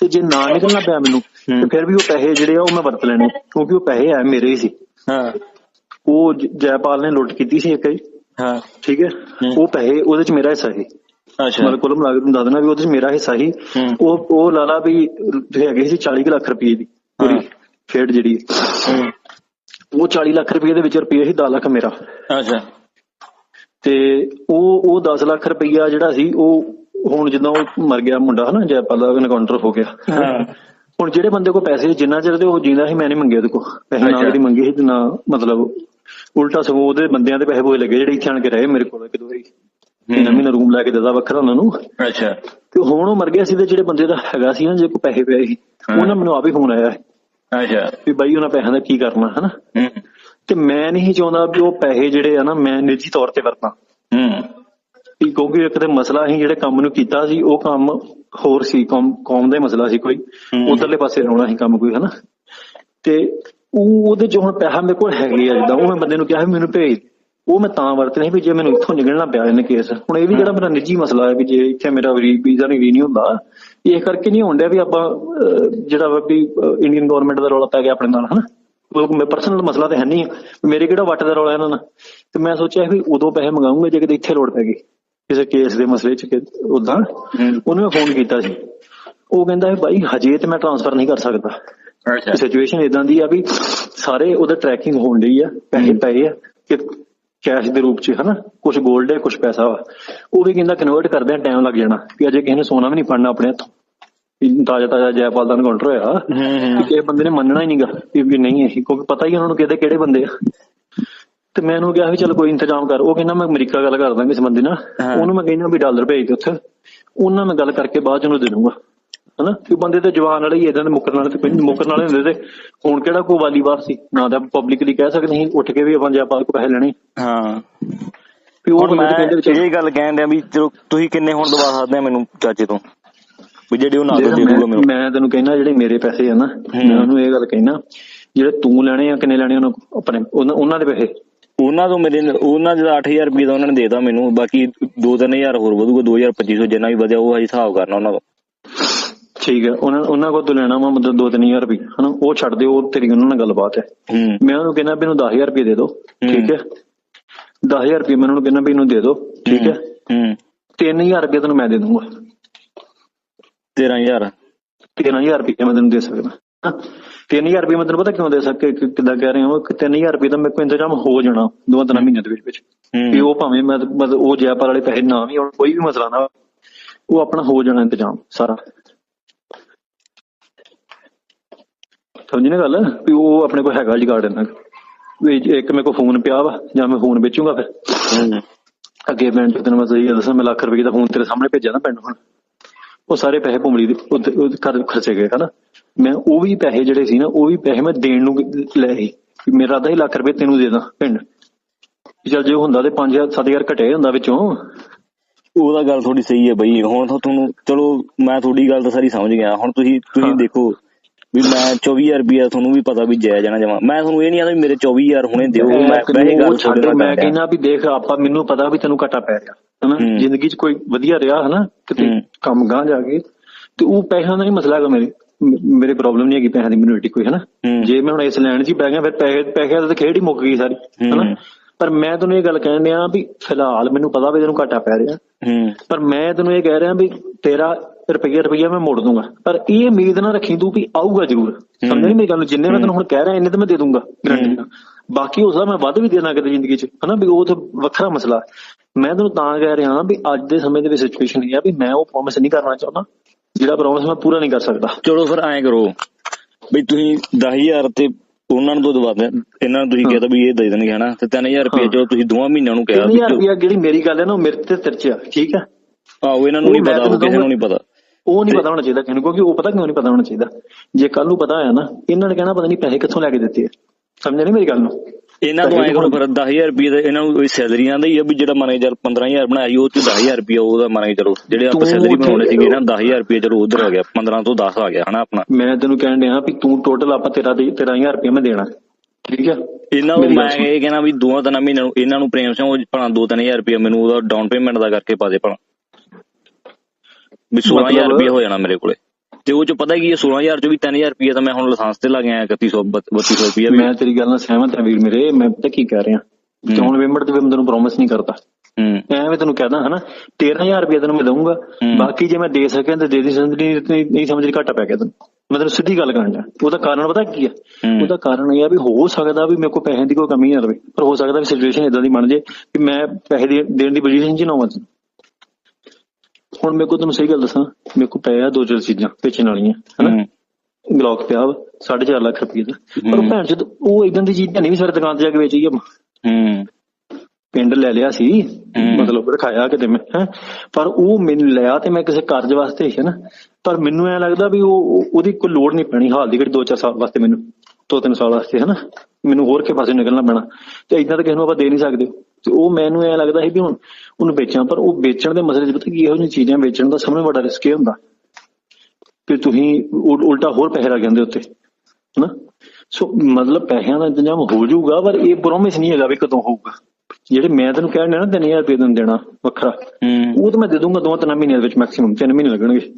ਤੇ ਜੇ ਨਾ ਨਿਕਲਣਾ ਪਿਆ ਮੈਨੂੰ ਤੇ ਫਿਰ ਵੀ ਉਹ ਪੈਸੇ ਜਿਹੜੇ ਆ ਉਹ ਮੈਂ ਵਰਤ ਲੈਣੇ ਕਿਉਂਕਿ ਉਹ ਪੈਸੇ ਆ ਮੇਰੇ ਹੀ ਸੀ। ਹਾਂ। ਉਹ ਜ- ਜੈਪਾਲ ਨੇ ਲੁੱਟ ਕੀਤੀ ਸੀ ਇੱਕ ਹੀ ਹਾਂ। ਠੀਕ ਹੈ? ਉਹ ਪੈਸੇ ਉਹਦੇ ਚ ਮੇਰਾ ਹਿੱਸਾ ਸੀ। ਅੱਛਾ। ਮਤਲਬ ਕੁੱਲ ਮਿਲਾ ਕੇ ਤੁਹਾਨੂੰ ਦੱਸ ਵੀ ਉਹਦੇ ਚ ਮੇਰਾ ਹਿੱਸਾ ਸੀ। ਹੂੰ। ਉਹ ਉਹ ਲਾਲਾ ਵੀ ਜਿਹੜੇ ਹੈਗੇ ਸੀ 40 ਕੁ ਲੱਖ ਰੁਪਏ ਦੀ ਪੂਰੀ ਹਾਂ। ਖੇਡ ਜਿਹੜੀ। ਹੂੰ। ਉਹ 40 ਲੱਖ ਰੁਪਏ ਦੇ ਵਿੱਚ ਰੁਪਏ ਸੀ 10 ਲੱਖ ਮੇਰਾ। ਅੱਛਾ। ਤੇ ਉਹ ਉਹ 10 ਲੱਖ ਰੁਪਈਆ ਜਿਹੜਾ ਸੀ ਉਹ ਹੁਣ ਜਦੋਂ ਉਹ ਮਰ ਗਿਆ ਮੁੰਡਾ ਹਨਾ ਜੈਪਾਲ ਦਾ ਐਨਕਾਊਂਟਰ ਹੋ ਗਿਆ। ਹਾਂ। ਹੁਣ ਜਿਹੜੇ ਬੰਦੇ ਕੋਲ ਪੈਸੇ ਜਿੰਨਾ ਚਿਰ ਤੇ ਉਹ ਜਿੰਦਾ ਸੀ ਮੈਂ ਨਹੀਂ ਮੰਗੇ ਉਹਦੇ ਕੋਲ। ਪੈਸੇ ਨਾ ਅੱਛਾ। ਜਿਹੜੀ ਮੰਗੇ ਸੀ ਤੇ ਨਾ ਮਤਲਬ ਉਲਟਾ ਸਗੋਂ ਉਹਦੇ ਬੰਦਿਆਂ ਦੇ ਪੈਸੇ ਬੋਏ ਲੱਗੇ ਜਿਹੜੇ ਇੱਥੇ ਆਣ ਕੇ ਰਹੇ ਮੇਰੇ ਕੋਲ ਇੱਕ ਦੋ ਵਾਰੀ। ਮਹੀਨਾ ਮਹੀਨਾ ਰੂਮ ਲੈ ਕੇ ਦਿੱਤਾ ਵੱਖਰਾ ਉਹਨਾਂ ਨੂੰ। ਅੱਛਾ। ਤੇ ਹੁਣ ਉਹ ਮਰ ਗਿਆ ਸੀ ਤੇ ਜਿਹੜੇ ਬੰਦੇ ਦਾ ਹੈਗਾ ਸੀ ਨਾ ਜੇ ਕੋਈ ਪੈਸੇ ਪਏ ਸੀ। ਉਹਨਾਂ ਮੈਨੂੰ ਆਪ ਹੀ ਫੋਨ ਆਇਆ। ਅੱਛਾ। ਵੀ ਬਾਈ ਉਹਨਾਂ ਪੈਸਿਆਂ ਦਾ ਕੀ ਕਰਨਾ ਹਨਾ? ਤੇ ਮੈਂ ਨਹੀਂ ਚਾਹੁੰਦਾ ਵੀ ਉਹ ਪੈਸੇ ਜਿਹੜੇ ਆ ਨਾ ਮੈਂ ਨਿੱਜੀ ਤੌਰ ਤੇ ਵਰਤਾਂ। ਹੂੰ। ਵੀ ਕਿਉਂਕਿ ਇੱਕ ਤੇ ਮਸਲਾ ਸੀ ਜਿਹੜੇ ਕੰਮ ਨੂੰ ਕੀਤਾ ਸੀ ਉਹ ਕੰਮ ਹੋਰ ਸੀ ਕੌਮ ਦਾ ਹੀ ਮਸਲਾ ਸੀ ਕੋਈ। ਹੂੰ। ਉਧਰਲੇ ਪਾਸੇ ਲਾਉਣਾ ਸੀ ਕੰਮ ਕੋਈ ਹਨਾ? ਤੇ ਉਹ ਉਹਦੇ ਚ ਹੁਣ ਪੈਸਾ ਮੇਰੇ ਕੋਲ ਹੈਗੇ ਆ ਜਿੱਦਾਂ ਉਹ ਮੈਂ ਬੰਦੇ ਨੂੰ ਕਿਹਾ ਵੀ ਮੈਨੂੰ ਭੇਜ। ਉਹ ਮੈਂ ਤਾਂ ਵਰਤਨੇ ਸੀ ਵੀ ਜੇ ਮੈਨੂੰ ਇੱਥੋਂ ਨਿਕਲਣਾ ਪਿਆ ਇਹਨੇ ਕੇਸ ਹੁਣ ਇਹ ਵੀ ਜਿਹੜਾ ਮੇਰਾ ਨਿੱਜੀ ਮਸਲਾ ਹੈ ਵੀ ਜੇ ਇੱਥੇ ਮੇਰਾ ਵੀਜ਼ਾ ਨਹੀਂ ਨਹੀਂ ਹੁੰਦਾ ਇਹ ਕਰਕੇ ਨਹੀਂ ਹੁੰਦਾ ਵੀ ਆਪਾਂ ਜਿਹੜਾ ਵਾ ਵੀ ਇੰਡੀਅਨ ਗਵਰਨਮੈਂਟ ਦਾ ਰੌਲਾ ਪੈ ਗਿਆ ਆਪਣੇ ਨਾਲ ਹਨਾ? ਉਹ ਮੇਰਾ ਪਰਸਨਲ ਮਸਲਾ ਤੇ ਹੈ ਨਹੀਂ। ਮੇਰੇ ਕਿਹੜਾ ਵੱਟ ਦਾ ਰੌਲਾ ਇਹਨਾਂ ਨਾਲ? ਤੇ ਮੈਂ ਸੋਚਿਆ ਵੀ ਉਦੋਂ ਪੈਸੇ ਮੰਗਾਉਂਗਾ ਜੇ ਕਿਤੇ ਇੱਥੇ ਲੋੜ ਪੈ ਗਈ। ਕਿਸੇ ਕੇਸ ਦੇ ਮਸਲੇ 'ਚ ਉਦਾਂ ਉਹਨੂੰ ਮੈਂ ਫੋਨ ਕੀਤਾ ਸੀ। ਉਹ ਕਹਿੰਦਾ ਵੀ ਭਾਈ ਹਜੇ ਤੇ ਮੈਂ ਟ੍ਰਾਂਸਫਰ ਨਹੀਂ ਕਰ ਸਕਦਾ। ਅੱਛਾ। ਸਿਚੁਏਸ਼ਨ ਇਦਾਂ ਦੀ ਆ ਵੀ ਸਾਰੇ ਉਹਦਾ ਟਰੈਕਿੰਗ ਹੋਣ ਲਈ ਆ ਪੈਸੇ ਪਏ ਆ ਕਿ ਕੈਸ਼ ਦੇ ਰੂਪ 'ਚ ਹਨਾ? ਕੁਝ 골ਡ ਹੈ ਕੁਝ ਪੈਸਾ ਵਾ। ਉਹ ਵੀ ਕਹਿੰਦਾ ਕਨਵਰਟ ਕਰਦੇ ਆ ਟਾਈਮ ਲੱਗ ਜਾਣਾ। ਵੀ ਅਜੇ ਕਿਸੇ ਨੇ ਸੋਨਾ ਵੀ ਨਹੀਂ ਪੜਨਾ ਆਪਣੇ ਹੱਥੋਂ। ਤਾਜ਼ਾ ਤਾਜ਼ਾ ਜੈਪਾਲ ਦਾ ਐਨਕਾਊਂਟਰ ਹੋਇਆ। ਹੂੰ ਕਿ ਹੂੰ ਕਿਸੇ ਬੰਦੇ ਨੇ ਮੰਨਣਾ ਹੀ ਨਹੀਂਗਾ ਵੀ ਨਹੀਂ ਇਹ ਕਿਉਂਕਿ ਪਤਾ ਹੀ ਉਹਨਾਂ ਨੂੰ ਕਿਹਦੇ ਕਿਹੜੇ ਬੰਦੇ ਆ। ਤੇ ਮੈਂ ਉਹਨੂੰ ਕਿਹਾ ਵੀ ਚਲ ਕੋਈ ਇੰਤਜ਼ਾਮ ਕਰ। ਉਹ ਕਹਿੰਦਾ ਮੈਂ ਅਮਰੀਕਾ ਗੱਲ ਕਰਦਾ ਕਿਸੇ ਬੰਦੇ ਨਾਲ। ਉਹਨੂੰ ਮੈਂ ਕਹਿੰਦਾ ਵੀ ਡਾਲਰ ਭੇਜ ਦੇ ਉੱਥੇ। ਉਹਨਾਂ ਨਾਲ ਗੱਲ ਕਰਕੇ ਬਾਅਦ ਚ ਉਹਨੂੰ ਦੇ ਦੂੰਗਾ ਹਨਾ? ਕਿ ਬੰਦੇ ਤੇ ਜਵਾਨ ਵਾਲੇ ਹੀ ਇਦਾਂ ਦੇ ਮੁੱਕਰਨ ਵਾਲੇ ਤੇ ਨੀ, ਮੁੱਕਰਨ ਵਾਲੇ ਹੁੰਦੇ ਤੇ ਹੁਣ ਕਿਹੜਾ ਕੋਈ ਵਾਲੀਵਾਰ ਸੀ? ਨਾ ਤਾਂ ਪਬਲਿਕਲੀ ਕਹਿ ਸਕਦੇ ਸੀ ਉੱਠ ਕੇ ਵੀ ਆਪਾਂ ਜੈਪਾਲ ਕੋ ਪੈਸੇ ਲੈਣੇ। ਹਾਂ। ਵੀ ਉਹ ਮੈਂ ਕਹਿੰਦੇ ਇਹ ਗੱਲ ਕਹਿਣ ਡਿਆ ਵੀ ਚਲੋ ਤੁਸੀਂ ਕਿੰਨੇ ਹੁਣ ਦਵਾ ਸਕਦੇ ਆ ਮੈਨੂੰ ਚਾਚੇ ਤੋਂ? ਵੀ ਜਿਹੜੇ ਉਹ ਨਾਲ ਦੇ ਦੂਗਾ ਮੈਂ ਮੈਨੂੰ। ਮੈਂ ਤੈਨੂੰ ਕਹਿਣਾ ਜਿਹੜੇ ਮੇਰੇ ਪੈਸੇ ਆ ਨਾ ਮੈਂ ਉਹਨੂੰ ਇਹ ਗੱਲ ਕਹਿਣਾ ਜਿਹੜੇ ਤੂੰ ਲੈਣੇ ਆ ਕਿੰਨੇ ਲੈਣੇ ਉਹਨਾਂ? ਆਪਣੇ ਉਹਨਾਂ ਦੇ ਪੈਸੇ। ਉਹਨਾਂ ਤੋਂ ਮੇਰੇ ਉਹਨਾਂ ਦਾ 8000 ਰੁਪਏ ਦਾ ਉਹਨਾਂ ਨੇ ਦੇਤਾ ਮੈਨੂੰ ਬਾਕੀ 2-3000 ਹੋਰ ਵਧੂਗਾ 2250 ਜਿੰਨਾ ਵੀ ਵਧਿਆ ਉਹ ਹਿਸਾਬ ਕਰਨਾ ਉਹਨਾਂ ਦਾ ਠੀਕ ਹੈ ਉਹਨਾਂ ਉਹਨਾਂ ਕੋਲ ਤੂੰ ਲੈਣਾ ਵਾ ਮਤਲਬ 2-3000 ਰੁਪਏ ਹਨਾ? ਉਹ ਛੱਡ ਦੇ ਉਹ ਤੇਰੀ ਉਹਨਾਂ ਨਾਲ ਗੱਲਬਾਤ ਹੈ। ਮੈਂ ਉਹਨੂੰ ਕਹਿੰਦਾ ਵੀ ਇਹਨੂੰ 10000 ਰੁਪਏ ਦੇ ਦਿਓ ਠੀਕ ਹੈ? 10000 ਰੁਪਏ ਮੈਂ ਉਹਨਾਂ ਕਹਿੰਦਾ ਵੀ ਇਹਨੂੰ ਦੇ ਦਿਓ ਠੀਕ ਹੈ? ਹੂੰ 3000 ਰੁਪਏ ਤੈਨੂੰ ਮੈਂ ਦੇ ਦੂੰਗਾ। 13000 13000 ਰੁਪਏ ਮੈਂ ਤੈਨੂੰ ਦੇ ਸਕਦਾ। 3000 ਰੁਪਏ ਮੈਂ ਤੈਨੂੰ ਪਤਾ ਕਿਉਂ ਦੇ ਸਕੇ ਕਿ- ਕਿੱਦਾਂ ਕਹਿ ਰਹੇ ਹਾਂ? ਕਿ 3000 ਰੁਪਏ ਤਾਂ ਮੇਰੇ ਕੋਲ ਇੰਤਜ਼ਾਮ ਹੋ ਜਾਣਾ ਦੋ ਤਿੰਨ ਮਹੀਨਿਆਂ ਦੇ ਵਿੱਚ ਵਿੱਚ। ਹੂੰ। ਉਹ ਭਾਵੇਂ ਮੈਂ ਮਤਲਬ ਉਹ ਜੈਪਾਲ ਵਾਲੇ ਪੈਸੇ ਨਾ ਵੀ ਆਉਣ ਕੋਈ ਵੀ ਮਸਲਾ ਨਾ ਉਹ ਆਪਣਾ ਹੋ ਜਾਣਾ ਇੰਤਜ਼ਾਮ ਸਾਰਾ। ਸਮਝੀ ਨਾ ਗੱਲ? ਵੀ ਉਹ ਆਪਣੇ ਕੋਲ ਹੈਗਾ ਜੁਗਾੜ ਇਹਨਾਂ ਕੋਲ। ਵੀ ਇੱਕ ਮੇਰੇ ਕੋਲ ਫੋਨ ਪਿਆ ਵਾ ਜਾਂ ਮੈਂ ਫੋਨ ਵੇਚੂਗਾ ਫਿਰ। ਅੱਗੇ ਮੈਂ ਤੈਨੂੰ ਮੈਂ ਸਹੀ ਦੱਸਾਂ ਮੈਂ ਲੱਖ ਰੁਪਏ ਦਾ ਫੋਨ ਤੇਰੇ ਸਾਹਮਣੇ ਭੇਜਿਆ ਨਾ ਪਿੰਡ ਹੁਣ। ਉਹ ਸਾਰੇ ਪੈਸੇ ਭੁੰਮੜੀ ਦੇ ਉੱਤੇ ਖਰਚੇ ਗਏ ਹਨਾ? ਮੈਂ ਉਹ ਵੀ ਪੈਸੇ ਜਿਹੜੇ ਸੀ ਨਾ ਉਹ ਵੀ ਪੈਸੇ ਮੈਂ ਦੇਣ ਨੂੰ ਲਏ ਸੀ। ਮੇਰਾ ਅੱਧਾ ਹੀ ਲੱਖ ਰੁਪਏ ਤੈਨੂੰ ਦੇ ਦਾਂ ਪਿੰਡ। ਚੱਲ ਜੇ ਹੁੰਦਾ ਤੇ 5000 7000 ਘਟਿਆ ਹੀ ਹੁੰਦਾ ਵਿੱਚੋਂ। ਉਹਦਾ ਗੱਲ ਥੋੜੀ ਸਹੀ ਹੈ ਬਈ। ਹੁਣ ਤਾਂ ਤੁਹਾਨੂੰ ਚਲੋ ਮੈਂ ਤੁਹਾਡੀ ਗੱਲ ਤਾਂ ਸਾਰੀ ਸਮਝ ਗਿਆ। ਹੁਣ ਤੁਸੀਂ ਤੁਸੀਂ ਹਾਂ। ਦੇਖੋ ਵੀ ਮੈਂ 24000 ਰੁਪਇਆ ਤੁਹਾਨੂੰ ਵੀ ਪਤਾ ਵੀ ਜਾਇਜ਼ ਜਾਣਾ ਜਮਾ। ਮੈਂ ਤੁਹਾਨੂੰ ਇਹ ਨਹੀਂ ਆਦਾ ਵੀ ਮੇਰੇ 24000 ਹੁਣੇ ਦਿਓ। ਮੈਂ ਵੈਸੇ ਗੱਲ ਛੱਡ ਮੈਂ। ਕਹਿੰਦਾ ਵੀ ਦੇਖ ਆਪਾਂ ਮੈਨੂੰ ਪਤਾ ਵੀ ਤੈਨੂੰ ਘਾਟਾ ਪੈ ਰਿਹਾ। ਹਨਾ? ਹੂੰ। ਜ਼ਿੰਦਗੀ 'ਚ ਕੋਈ ਵਧੀਆ ਰਿਹਾ ਹਨਾ? ਕਿਤੇ ਹੂੰ। ਕੰਮ ਗਾਂ ਜਾ ਕੇ। ਤੇ ਉਹ ਪੈਸਿਆਂ ਦਾ ਨਹੀਂ ਮਸਲਾ ਹੈਗਾ ਮੇਰੇ। ਮੇਰੇ ਪ੍ਰੋਬਲਮ ਨਹੀਂ ਹੈਗੀ ਪੈਸਿਆਂ ਦੀ ਮੈਨੂੰ ਏਡੀ ਕੋਈ ਹਨਾ। ਜੇ ਮੈਂ ਹੁਣ ਇਸ ਲੈਣ 'ਚ ਹੀ ਪੈ ਗਿਆ ਫਿਰ ਪੈਸੇ ਪੈਸਿਆਂ ਦਾ ਤਾਂ ਖੇਡ ਹੀ ਮੁੱਕ ਗਈ ਸਾਰੀ ਹਨਾ। ਪਰ ਮੈਂ ਤੈਨੂੰ ਇਹ ਗੱਲ ਕਹਿਣ ਡਿਆ ਵੀ ਫਿਲਹਾਲ ਮੈਨੂੰ ਪਤਾ ਵੀ ਤੈਨੂੰ ਘਾਟਾ ਪੈ ਰਿਹਾ। ਪਰ ਮੈਂ ਤੈਨੂੰ ਇਹ ਕਹਿ ਰਿਹਾ ਵੀ ਤੇਰਾ ਰੁਪਈਆ ਰੁਪਈਆ ਮੈਂ ਮੋੜ ਦੂੰਗਾ। ਪਰ ਇਹ ਉਮੀਦ ਨਾ ਰੱਖੀ ਤੂੰ ਵੀ ਆਊਗਾ ਜ਼ਰੂਰ। ਸਮਝ ਨਹੀਂ ਮੇਰੀ ਗੱਲ? ਜਿੰਨੇ ਮੈਂ ਤੈਨੂੰ ਹੁਣ ਕਹਿ ਰਿਹਾ ਇੰਨੇ ਤਾਂ ਮੈਂ ਦੇ ਦੂੰਗਾ ਗਰੰਟੀ ਨਾਲ। ਬਾਕੀ ਹੋ ਸਕਦਾ ਮੈਂ ਵੱਧ ਵੀ ਦੇਣਾ ਕਿਤੇ ਜ਼ਿੰਦਗੀ 'ਚ ਹਨਾ? ਵੀ ਉਹ ਤਾਂ ਵੱਖਰਾ ਮਸਲਾ। ਮੈਂ ਤੈਨੂੰ ਤਾਂ ਕਹਿ ਰਿਹਾ ਵੀ ਅੱਜ ਦੇ ਸਮੇਂ ਦੇ ਵਿੱਚ ਸਿਚੁਏਸ਼ਨ ਇਹ ਆ ਵੀ ਮੈਂ ਉਹ ਪ੍ਰੋਮਿਸ ਨਹੀਂ ਕਰਨਾ ਚਾਹੁੰਦਾ। ਜਿਹੜਾ ਪ੍ਰੋਮਿਸ ਮੈਂ ਪੂਰਾ ਨਹੀਂ ਕਰ ਸਕਦਾ। ਚਲੋ ਫਿਰ ਐਂ ਕਰੋ ਵੀ ਤੁਸੀਂ 10000 ਤੇ ਉਹਨਾਂ ਨੂੰ ਤੋਂ ਦਵਾ ਦੇ ਇਹਨਾਂ ਨੂੰ ਤੁਸੀਂ ਕਹਿੰਦਾ ਵੀ ਇਹ ਦੇ ਦੇਣਗੇ ਹਨਾ? ਤੇ 3000 ਰੁਪਏ ਚਲੋ ਤੁਸੀਂ ਦੋਵਾਂ ਮਹੀਨਿਆਂ ਨੂੰ ਕਿਹਾ ਵੀ 3000 ਰੁਪਈਆ ਜਿਹੜੀ ਮੇਰੀ ਗੱਲ ਹੈ ਨਾ ਉਹ ਮੇਰੇ ਤੇ ਤਰਚਿਆ ਠੀਕ ਹੈ? ਆਹੋ ਇਹਨਾਂ ਨੂੰ ਨਹੀਂ ਪਤਾ ਕਿਸੇ ਨੂੰ ਨਹੀਂ ਪਤਾ। ਉਹ ਨਹੀਂ ਪਤਾ ਹੋਣਾ ਚਾਹੀਦਾ ਕਿਹਨੂੰ ਕਿਉਂਕਿ ਉਹ ਪਤਾ ਕਿਉਂ ਨਹੀਂ ਪਤਾ ਹੋਣਾ ਚਾਹੀਦਾ। ਜੇ ਕੱਲ ਨੂੰ ਪਤਾ ਹੋਇਆ ਨਾ ਇਹਨਾਂ ਨੇ ਕਹਿਣਾ ਪਤਾ ਨਹੀਂ ਪੈਸੇ ਕਿੱਥੋਂ ਲੈ ਕੇ ਦਿੱਤੇ ਆ। ਸਮਝ ਨਹੀਂ ਮੇਰੀ ਗੱਲ ਨੂੰ? ਇਹਨਾਂ ਤੋਂ ਐਂ ਕਰੋ ਫਿਰ 10000 ਰੁਪਏ ਦਾ ਇਹਨਾਂ ਨੂੰ ਸੈਲਰੀਆਂ ਦਾ ਹੀ ਆ ਵੀ ਜਿਹੜਾ ਮੈਨੇਜਰ 15000 ਬਣਾਇਆ ਸੀ ਉਹ ਚ 10000 ਰੁਪਏ ਉਹਦਾ ਮੰਨ ਕੇ ਚਲੋ ਜਿਹੜੇ ਆਪਾਂ ਸੈਲਰੀ ਬਣਾਉਣੇ ਸੀਗੇ ਨਾ 10000 ਰੁਪਏ ਚਲੋ ਉਧਰ ਆ ਗਿਆ 15 ਤੋਂ 10 ਆ ਗਿਆ ਹਨਾ ਆਪਣਾ। ਮੈਂ ਤੈਨੂੰ ਕਹਿਣ ਡਿਆ ਵੀ ਤੂੰ ਟੋਟਲ ਆਪਾਂ ਤੇਰਾ ਦੇ 13000 ਰੁਪਏ ਮੈਂ ਦੇਣਾ ਠੀਕ ਹੈ ਇਹਨਾਂ ਨੂੰ ਮੈਂ। ਇਹ ਕਹਿਣਾ ਵੀ ਦੋਆਂ ਤਿੰਨ ਮਹੀਨਿਆਂ ਨੂੰ ਇਹਨਾਂ ਨੂੰ ਪ੍ਰੇਮ ਸਿੰਘ ਉਹ ਭਲਾ 2-3000 ਰੁਪਏ ਮੈਨੂੰ ਉਹਦਾ ਡਾਊਨ ਪੇਮੈਂਟ ਦਾ ਕਰਕੇ ਪਾ ਦੇ ਭਲਾ। ਵੀ 16000 ਮਤਲਬ- ਰੁਪਏ ਹੋ ਜਾਣਾ ਮੇਰੇ ਕੋਲੇ। ਤੇ ਉਹ ਚ ਪਤਾ ਕੀ ਹੈ 16000 ਚ ਵੀ 3000 ਰੁਪਏ ਤਾਂ ਮੈਂ ਹੁਣ ਲਾਇਸੈਂਸ ਤੇ ਲਾ ਕੇ ਆਇਆ 3100 3200 ਰੁਪਏ ਮੈਂ ਤੇਰੀ ਗੱਲ ਨਾਲ ਸਹਿਮਤ ਹਾਂ ਵੀਰ ਮੇਰੇ ਮੈਂ ਪਤਾ ਕੀ ਕਹਿ ਰਿਹਾ। ਤੇ ਹੁਣ ਪੇਮੈਂਟ ਤੇ ਮੈਂ ਤੈਨੂੰ ਪ੍ਰੋਮਿਸ ਨਹੀਂ ਕਰਦਾ। ਹੂੰ। ਐਵੇਂ ਤੈਨੂੰ ਕਹਦਾ ਹਨਾ 13000 ਰੁਪਏ ਤੈਨੂੰ ਮੈਂ ਦਊਂਗਾ। ਬਾਕੀ ਜੇ ਮੈਂ ਦੇ ਸਕਿਆ ਤੇ ਦੇ ਦੀ ਸੰਦਰੀ ਨਹੀਂ ਨਹੀਂ ਸਮਝ ਘਾਟਾ ਪੈ ਗਿਆ ਤੈਨੂੰ। ਮੈਂ ਤੈਨੂੰ ਸਿੱਧੀ ਗੱਲ ਕਰਨ ਦਾ ਉਹਦਾ ਕਾਰਨ ਪਤਾ ਕੀ ਆ। ਉਹਦਾ ਕਾਰਨ ਇਹ ਆ ਵੀ ਹੋ ਸਕਦਾ ਵੀ ਮੇਰੇ ਕੋਲ ਪੈਸੇ ਦੀ ਕੋਈ ਕਮੀ ਨਾ ਰਵੇ। ਪਰ ਹੋ ਸਕਦਾ ਵੀ ਸਿਚੁਏਸ਼ਨ ਇਦਾਂ ਦੀ ਬਣ ਜੇ ਕਿ ਮੈਂ ਪੈਸੇ ਦੇਣ ਦੀ ਪੋਜੀਸ਼ਨ 'ਚ ਨਾ ਹੋਵਾਂ ਹੁਣ ਮੇਰੇ ਕੋਲ ਤੈਨੂੰ ਸਹੀ ਗੱਲ ਦੱਸਾਂ ਮੇਰੇ ਕੋਲ ਪਏ ਆ ਦੋ ਚਾਰ ਚੀਜ਼ਾਂ ਵੇਚਣ ਵਾਲੀਆਂ ਹਨਾ? ਗਲੌਕ ਪਿਆ ਵਾ 4.5 ਲੱਖ ਰੁਪਏ ਦਾ। ਪਰ। ਭੈਣ ਚੋਦ ਉਹ ਇਦਾਂ ਦੀ ਚੀਜ਼ ਨਹੀਂ ਵੀ ਸਾਰੇ ਦੁਕਾਨ ਤੇ ਜਾ ਕੇ ਵੇਚੀ ਆ। ਹੂੰ। ਪਿੰਡ ਲੈ ਲਿਆ ਸੀ। ਮਤਲਬ ਰਖਾਇਆ ਕਿਤੇ ਮੈਂ ਹੈਂ? ਪਰ ਉਹ ਮੈਨੂੰ ਲਿਆ ਤੇ ਮੈਂ ਕਿਸੇ ਕਾਰਜ ਵਾਸਤੇ ਹੈ ਨਾ ਪਰ ਮੈਨੂੰ ਐ ਲੱਗਦਾ ਵੀ ਉਹ ਉਹ- ਉਹਦੀ ਕੋਈ ਲੋੜ ਨਹੀਂ ਪੈਣੀ ਹਾਲ ਦੀ ਘੜੀ 2-4 ਸਾਲ ਵਾਸਤੇ ਮੈਨੂੰ ਦੋ ਤਿੰਨ ਸਾਲ ਵਾਸਤੇ ਹੈ ਨਾ ਮੈਨੂੰ ਹੋਰ ਕੇ ਪਾਸੇ ਨਿਕਲਣਾ ਪੈਣਾ। ਤੇ ਇਦਾਂ ਤਾਂ ਕਿਸੇ ਨੂੰ ਆਪਾਂ ਦੇ ਨਹੀਂ ਸਕਦੇ। ਤੇ ਉਹ ਮੈਨੂੰ ਐ ਲੱਗਦਾ ਸੀ ਵੀ ਹੁਣ ਉਹਨੂੰ ਵੇਚਾਂ ਪਰ ਉਹ ਵੇਚਣ ਦੇ ਮਸਲੇ 'ਚ ਪਤਾ ਕੀ ਇਹੋ ਜਿਹੀਆਂ ਚੀਜ਼ਾਂ ਵੇਚਣ ਦਾ ਸਭ ਤੋਂ ਵੱਡਾ ਰਿਸਕ ਇਹ ਹੁੰਦਾ। ਕਿ ਤੁਸੀਂ ਉਲ- ਉਲਟਾ ਹੋਰ ਪੈਸੇ ਲੱਗ ਜਾਂਦੇ ਉੱਤੇ ਹਨਾ? ਸੋ ਮਤਲਬ ਪੈਸਿਆਂ ਦਾ ਇੰਤਜ਼ਾਮ ਹੋ ਜਾਊਗਾ ਪਰ ਇਹ ਪ੍ਰੋਮਿਸ ਨਹੀਂ ਹੈਗਾ ਵੀ ਕਦੋਂ ਹੋਊਗਾ। ਜਿਹੜੇ ਮੈਂ ਤੈਨੂੰ ਕਹਿਣ ਡਿਆ ਨਾ 3000 ਰੁਪਏ ਤੈਨੂੰ ਦੇਣਾ ਵੱਖਰਾ ਉਹ ਤਾਂ ਮੈਂ ਦੇ ਦੂੰਗਾ ਦੋ ਤਿੰਨ ਮਹੀਨਿਆਂ ਦੇ ਵਿੱਚ ਮੈਕਸਿਮਮ ਤਿੰਨ ਮਹੀਨੇ ਲੱਗਣਗੇ।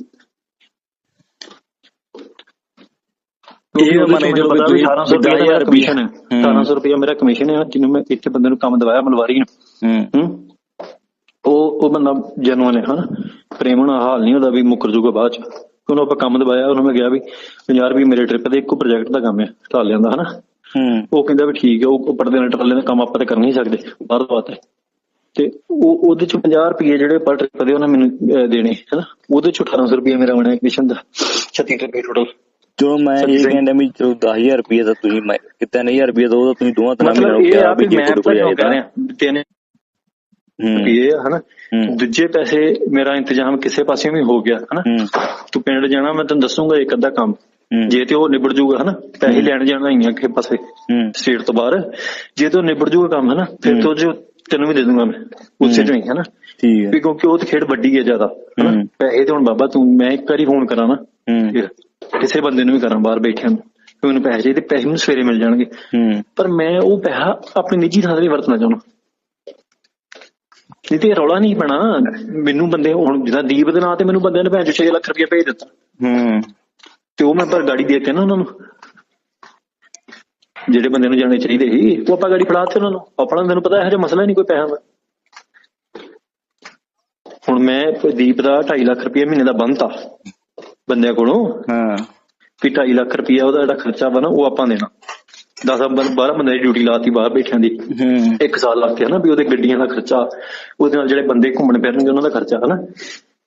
ਇਹ ਮੰਨੇ ਜੋ ਵੀ ਤੁਸੀਂ 1800 ਰੁਪਏ ਦਾ 10,000 ਕਮਿਸ਼ਨ ਹੈ। ਹੂੰ। 1800 ਰੁਪਏ ਮੇਰਾ ਕਮਿਸ਼ਨ ਹੈ ਜਿਹਨੂੰ ਮੈਂ ਇੱਥੇ ਬੰਦੇ ਨੂੰ ਕੰਮ ਦਵਾਇਆ ਮਲਵਾਰੀ ਨੂੰ। ਹੂੰ। ਉਹ ਉਹ ਬੰਦਾ ਜਨੂਨ ਹੈ ਹਨਾ। ਪ੍ਰੇਮ ਨਾਲ ਹਾਲ ਨਹੀਂ ਹੁੰਦਾ ਵੀ ਮੁੱਕਰ ਜੂਗਾ ਬਾਅਦ ਚ। ਉਹਨੂੰ ਆਪਾਂ ਕੰਮ ਦਵਾਇਆ ਉਹਨੂੰ ਮੈਂ ਕਿਹਾ ਵੀ 50 ਰੁਪਏ ਮੇਰੇ ਟ੍ਰਿਪ ਦੇ ਇੱਕੋ ਪ੍ਰੋਜੈਕਟ ਦਾ ਕੰਮ ਹੈ ਢਾਲ ਲਿਆਂਦਾ ਹਨਾ। ਹੂੰ। ਉਹ ਕਹਿੰਦਾ ਵੀ ਠੀਕ ਹੈ ਉਹ ਪੜਦੇ ਨਾਲ ਟਰਾਲੇ ਦਾ ਕੰਮ ਆਪਾਂ ਤਾਂ ਕਰ ਨਹੀਂ ਸਕਦੇ ਬਾਹਰ ਦਾ ਬਾਤ ਹੈ ਤੇ ਉਹ ਉਹਦੇ ਚ 50 ਰੁਪਏ ਜਿਹੜੇ ਪਰ ਟ੍ਰਿਪ ਦੇ ਉਹਨਾਂ ਮੈਨੂੰ ਦੇਣੇ ਹਨਾ। ਉਹਦੇ ਚ 1800 ਰੁਪਏ ਮੇਰਾ ਬਣਿਆ ਕਮਿਸ਼ਨ ਦਾ। 36 ਰੁਪਏ ਟੋਟਲ ਚਲੋ ਮੈਂ ਇਹ। ਕਹਿੰਦਾ ਵੀ ਚਲੋ 10000 ਰੁਪਏ ਦਾ ਤੁਸੀਂ ਮੈਂ ਕਿ 3000 ਰੁਪਏ ਦਾ ਉਹਦਾ ਤੁਸੀਂ ਦੋਵਾਂ ਤਿੰਨਾਂ ਮਤਲਬ ਮਹੀਨਿਆਂ ਨੂੰ ਇਹ ਆ ਵੀ ਮੈਂ ਤਾਂ ਆਏ ਕਹਿ ਤਾਂ ਤਿੰਨ ਰੁਪਏ ਹਨਾ? ਦੂਜੇ ਪੈਸੇ ਮੇਰਾ ਇੰਤਜ਼ਾਮ ਕਿਸੇ ਪਾਸੇ ਵੀ ਹੋ ਗਿਆ ਹਨਾ? ਤੂੰ ਪਿੰਡ ਜਾਣਾ ਮੈਂ ਤੈਨੂੰ ਦੱਸੂਗਾ ਇੱਕ ਅੱਧਾ ਕੰਮ। ਜੇ ਤੇ ਉਹ ਨਿਬੜ ਜੂਗਾ ਹਨਾ? ਪੈਸੇ ਲੈਣ ਜਾਣਾ ਹੀ ਆ ਕਿਸੇ ਪਾਸੇ। ਸਟੇਟ ਤੋਂ ਬਾਹਰ। ਜੇ ਤੇ ਉਹ ਨਿਬੜ ਜੂਗਾ ਕੰਮ ਹਨਾ? ਫਿਰ ਤੋਂ ਜੋ ਤੈਨੂੰ ਵੀ ਦੇ ਦੂੰਗਾ ਮੈਂ ਉਸੇ ਚੋਂ ਹੀ ਹਨਾ? ਠੀਕ ਹੈ। ਕਿਉਂਕਿ ਉਹ ਤੇ ਖੇਡ ਵੱਡੀ ਹੈ ਜ਼ਿਆਦਾ ਹਨਾ। ਪੈਸੇ ਤੇ ਹੁਣ ਬਾਬਾ ਤੂੰ ਮੈਂ ਇੱਕ ਵਾਰੀ ਫੋਨ ਕਰਾਂ ਨਾ ਕਿਸੇ ਬੰਦੇ ਨੂੰ ਵੀ ਕਰਾਂ ਬਾਹਰ ਬੈਠਿਆਂ ਨੂੰ ਕਿ ਮੈਨੂੰ ਪੈਸੇ ਚਾਹੀਦੇ ਪੈਸੇ ਮੈਨੂੰ ਸਵੇਰੇ ਮਿਲ ਜਾਣਗੇ। ਹੂੰ। ਪਰ ਮੈਂ ਉਹ ਪੈਸਾ ਆਪਣੀ ਨਿੱਜੀ ਥਾਂ ਤੇ ਵਰਤਣਾ ਚਾਹੁੰਦਾ। ਨਹੀਂ ਤੇ ਰੌਲਾ ਨਹੀਂ ਪੈਣਾ ਮੈਨੂੰ ਬੰਦੇ ਹੁਣ ਜਿੱਦਾਂ ਦੀਪ ਦੇ ਨਾਂ ਤੇ ਮੈਨੂੰ ਬੰਦਿਆਂ ਨੇ ਭੈਣ ਚੋ 6 ਲੱਖ ਰੁਪਏ ਭੇਜ ਦਿੱਤਾ। ਹੂੰ। ਤੇ ਉਹ ਮੈਂ ਪਰ ਗਾੜੀ ਦੇ ਕੇ ਨਾ ਉਹਨਾਂ ਨੂੰ। ਜਿਹੜੇ ਬੰਦੇ ਨੂੰ ਜਾਣੇ ਚਾਹੀਦੇ ਸੀ ਉਹ ਆਪਾਂ ਗਾੜੀ ਫੜਾ ਤੇ ਉਹਨਾਂ ਨੂੰ। ਆਪਣਾ ਤੈਨੂੰ ਪਤਾ ਇਹੋ ਜਿਹਾ ਮਸਲਾ ਨਹੀਂ ਕੋਈ ਪੈਸਾ ਦਾ। ਹੁਣ ਮੈਂ ਦੀਪ ਦਾ 2.5 ਲੱਖ ਰੁਪਏ ਮਹੀਨੇ ਦਾ ਬੰਨਤਾ। ਬੰਦਿਆਂ ਕੋਲੋਂ। ਹਾਂ। ਵੀ 2.5 ਲੱਖ ਰੁਪਏ ਉਹਦਾ ਜਿਹੜਾ ਖਰਚਾ ਵਾ ਨਾ ਉਹ ਆਪਾਂ ਦੇਣਾ। 10 12 ਬੰਦੇ ਦੀ ਡਿਊਟੀ ਲਾਤੀ ਬਾਹਰ ਬੈਠਿਆਂ ਦੀ। ਇੱਕ ਸਾਲ ਲੱਗ ਗਿਆ ਨਾ ਵੀ ਉਹਦੇ ਗੱਡੀਆਂ ਦਾ ਖਰਚਾ ਉਹਦੇ ਨਾਲ ਜਿਹੜੇ ਬੰਦੇ ਘੁੰਮਣ ਫਿਰਨਗੇ ਉਹਨਾਂ ਦਾ ਖਰਚਾ ਹਨਾ?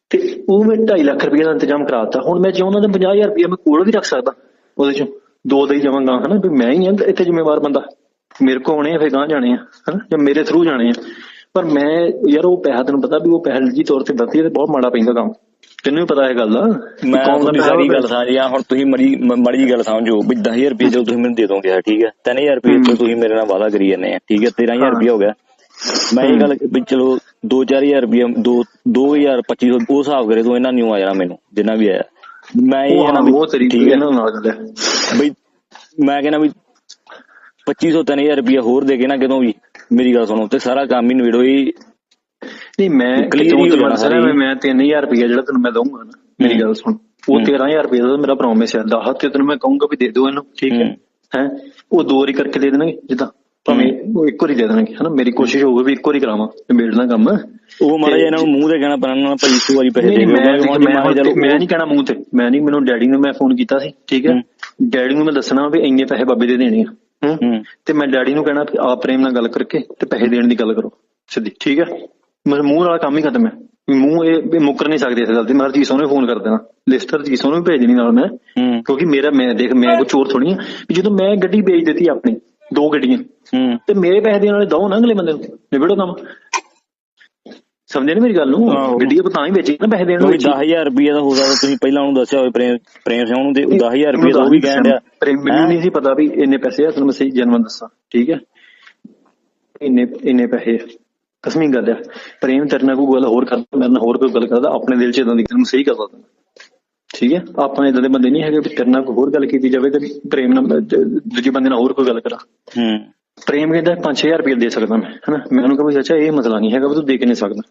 ਤੇ ਉਹ ਮੈਂ 2.5 ਲੱਖ ਰੁਪਏ ਦਾ ਇੰਤਜ਼ਾਮ ਕਰਾਤਾ। ਹੁਣ ਮੈਂ ਚਾਹੁੰਦਾ ਤਾਂ 50000 ਰੁਪਏ ਮੈਂ ਕੋਲ ਵੀ ਰੱਖ ਸਕਦਾ ਉਹਦੇ ਚੋਂ। ਦੋ ਦੇ ਹੀ ਜਾਵਾਂਗਾ ਹਨਾ? ਵੀ ਮੈਂ ਹੀ ਆ ਇੱਥੇ ਜ਼ਿੰਮੇਵਾਰ ਬੰਦਾ। ਮੇਰੇ ਕੋ ਆਉਣੇ ਆ ਫੇਰ ਗਾਂ ਜਾਣੇ ਆ ਹਨਾ? ਜਾਂ ਮੇਰੇ ਥਰੂ ਜਾਣੇ ਆ। ਪਰ ਮੈਂ ਯਾਰ ਉਹ ਪੈਸਾ ਤੈਨੂੰ ਪਤਾ ਵੀ ਉਹ ਪੈਸਾ ਜੀ ਤੌਰ ਤੇ ਵਰਤੀ ਤੇ ਬਹੁਤ ਮਾੜਾ ਪੈਂਦਾ ਕੰਮ। ਤੈਨੂੰ ਪਤਾ ਇਹ ਗੱਲ ਦਾ? ਮੈਂ ਕੌਣ ਦਾ ਸਾਰੀ ਗੱਲ ਸਮਝਿਆ ਹੁਣ ਤੁਸੀਂ ਮੜੀ ਮੜੀ ਗੱਲ ਸਮਝੋ ਵੀ 10000 ਰੁਪਏ ਜੋ ਤੁਸੀਂ ਮੈਨੂੰ ਦੇ ਦੋਗੇ ਠੀਕ ਹੈ 3000 ਰੁਪਏ ਤੋਂ ਤੁਸੀਂ ਮੇਰੇ ਨਾਲ ਵਾਅਦਾ ਕਰੀ ਜਾਂਦੇ ਆ ਠੀਕ ਹੈ 13000 ਰੁਪਏ ਹੋ। ਗਿਆ। ਮੈਂ ਇਹ ਗੱਲ ਵੀ ਚਲੋ 2-4000 ਰੁਪਏ 2 2025 ਉਹ ਹਿਸਾਬ ਕਰੇ ਤੋਂ ਇਹਨਾਂ ਨਿਊ ਆ ਜਾਣਾ ਮੈਨੂੰ ਜਿੰਨਾ ਵੀ ਆਇਆ। ਮੈਂ ਇਹ ਉਹ ਕਹਿਣਾ ਹਾਂ ਵੀ ਉਹ ਤੇਰੀ ਠੀਕ ਹੈ ਇਹਨਾਂ ਨਾਲ ਗੱਲ ਹੈ। ਬਈ ਮੈਂ ਕਹਿੰਦਾ ਵੀ 2500 3000 ਰੁਪਏ ਹੋਰ ਦੇ ਕੇ ਨਾ ਕਿਤੋਂ ਵੀ ਮੇਰੀ ਗੱਲ ਸੁਣੋ ਤੇ ਸਾਰਾ ਕੰਮ ਹੀ ਨਵੇੜੋ ਹੀ ਨਹੀਂ ਮੈਂ ਕਿਤੋਂ ਤੇ ਮਸਲਾ ਸਾਰੀ। ਮੈਂ 3000 ਰੁਪਏ ਜਿਹੜਾ ਤੈਨੂੰ ਮੈਂ ਦਊਂਗਾ ਨਾ ਮੇਰੀ ਗੱਲ ਸੁਣ। ਉਹ 13000 ਰੁਪਏ ਦਾ ਮੇਰਾ ਪ੍ਰੋਮਿਸ ਹੈ। 10 ਤੇ ਤੈਨੂੰ ਮੈਂ ਕਹੂੰਗਾ ਵੀ ਦੇ ਦਿਓ ਇਹਨੂੰ ਠੀਕ ਹੈ? ਹੂੰ। ਉਹ ਦੋ ਵਾਰੀ ਕਰਕੇ ਦੇ ਦੇਣਗੇ ਜਿੱਦਾਂ ਭਾਵੇਂ ਉਹ ਇੱਕ ਵਾਰੀ ਦੇ ਦੇਣਗੇ ਹਨਾ? ਮੇਰੀ ਕੋਸ਼ਿਸ਼ ਹੋਊਗੀ ਵੀ ਇੱਕ ਵਾਰੀ ਕਰਾਵਾਂ ਨਿਬੇੜਨਾ ਕੰਮ। ਉਹ ਮਾੜਾ ਜਿਹਾ ਇਹਨਾਂ ਨੂੰ ਮੂੰਹ ਤੇ ਕਹਿਣਾ ਪੈਣਾ ਨਾ ਭਾਈ ਇੱਕ ਵਾਰੀ ਪੈਸੇ ਦੇ ਦਿਓ। ਮੈਂ ਨਹੀਂ ਕਹਿਣਾ ਮੂੰਹ ਤੇ। ਮੈਂ ਨਹੀਂ ਮੈਨੂੰ ਡੈਡੀ ਨੂੰ ਮੈਂ ਫੋਨ ਕੀਤਾ ਸੀ ਠੀਕ ਹੈ? ਡੈਡੀ ਨੂੰ ਮੈਂ ਦੱਸਣਾ ਵੀ ਇੰਨੇ ਪੈਸੇ ਬਾਬੇ ਦੇ ਦੇਣੇ ਆ ਤੇ ਮੈਂ ਡੈਡੀ ਨੂੰ ਕਹਿਣਾ ਆਪ ਪ੍ਰੇਮ ਨਾਲ ਗੱਲ ਕਰਕੇ ਤੇ ਪੈਸੇ ਦੇਣ ਦੀ ਗੱਲ ਕਰੋ ਸਿੱਧੀ ਠੀਕ ਹੈ? ਮੇਰੇ ਮੂੰਹ ਵਾਲਾ ਕੰਮ ਹੀ ਖਤਮ ਹੈ। ਮੂੰਹ ਇਹ ਮੁੱਕਰ ਨਹੀਂ ਸਕਦੇ ਇਸ ਗੱਲ ਤੇ ਮੈਂ ਹਰਜੀਤ ਨੂੰ ਫੋਨ ਕਰ ਦੇਣਾ। ਲਿਸਟਰ ਜੀ ਨੂੰ ਵੀ ਭੇਜ ਦੇਣੀ ਨਾਲ ਮੈਂ। ਕਿਉਂਕਿ ਮੇਰਾ ਮੈਂ ਦੇਖ ਮੈਂ ਕੋਈ ਚੋਰ ਥੋੜੀ ਆ ਜਦੋਂ ਮੈਂ ਗੱਡੀ ਵੇਚ ਦਿੱਤੀ ਆਪਣੀ ਦੋ ਗੱਡੀਆਂ ਤੇ ਮੇਰੇ ਪੈਸੇ ਦੇਣ ਵਾਲੇ ਦੋ ਨਾ ਅਗਲੇ ਬੰਦੇ ਨੂੰ। ਨਿਬੜੋ ਕੰਮ। ਸਮਝੇ ਨੀ ਮੇਰੀ ਗੱਲ ਨੂੰ। ਗੱਡੀ ਆਪਾਂ ਤਾਂ ਹੀ ਵੇਚੀ ਨਾ ਪੈਸੇ ਦੇਣ ਵਿੱਚ। 10000 ਰੁਪਏ ਦਾ ਹੋ ਸਕਦਾ ਤੁਸੀਂ ਪਹਿਲਾਂ ਉਹਨੂੰ ਦੱਸਿਆ ਹੋਵੇ ਪ੍ਰੇਮ ਪ੍ਰੇਮ ਸਿੰਘ ਨੂੰ ਤੇ 10000 ਰੁਪਏ ਦਾ ਉਹ ਵੀ ਕਹਿਣ ਡਿਆ। ਮੈਨੂੰ ਨਹੀਂ ਸੀ ਪਤਾ ਵੀ ਇੰਨੇ ਪੈਸੇ ਆ ਤੁਹਾਨੂੰ ਮੈਂ ਸਹੀ ਜਨਮ ਦੱਸਾਂ। ਠੀਕ ਹੈ? ਇੰਨੇ ਇੰਨੇ ਪੈਸੇ। ਕਸਮੀ ਗੱਲ ਆ ਪ੍ਰੇਮ ਤੇਰੇ ਨਾਲ ਕੋਈ ਗੱਲ ਹੋਰ ਕਰਦਾ ਮੇਰੇ ਨਾਲ ਹੋਰ ਕੋਈ ਗੱਲ ਕਰਦਾ ਆਪਣੇ ਦਿਲ 'ਚ ਇਦਾਂ ਦੀ ਤੈਨੂੰ ਸਹੀ ਕਰਦਾ ਠੀਕ ਹੈ? ਆਪਾਂ ਇਦਾਂ ਦੇ ਬੰਦੇ ਨਹੀਂ ਹੈਗੇ ਵੀ ਤੇਰੇ ਨਾਲ ਕੋਈ ਹੋਰ ਗੱਲ ਕੀਤੀ ਜਾਵੇ ਤੇ ਪ੍ਰੇਮ ਨਾਲ ਦੂਜੇ ਬੰਦੇ ਨਾਲ ਹੋਰ ਕੋਈ ਗੱਲ ਕਰਾਂ। ਹੂੰ। ਪ੍ਰੇਮ ਕਹਿੰਦਾ 5000 ਰੁਪਏ ਦੇ ਸਕਦਾ ਮੈਂ ਹਨਾ? ਮੈਂ ਉਹਨੂੰ ਕਹਿੰਦਾ ਚਾਚਾ ਇਹ ਮਸਲਾ ਨਹੀਂ ਹੈਗਾ ਵੀ ਤੂੰ ਦੇ ਕੇ ਨਹੀਂ ਸਕਦਾ।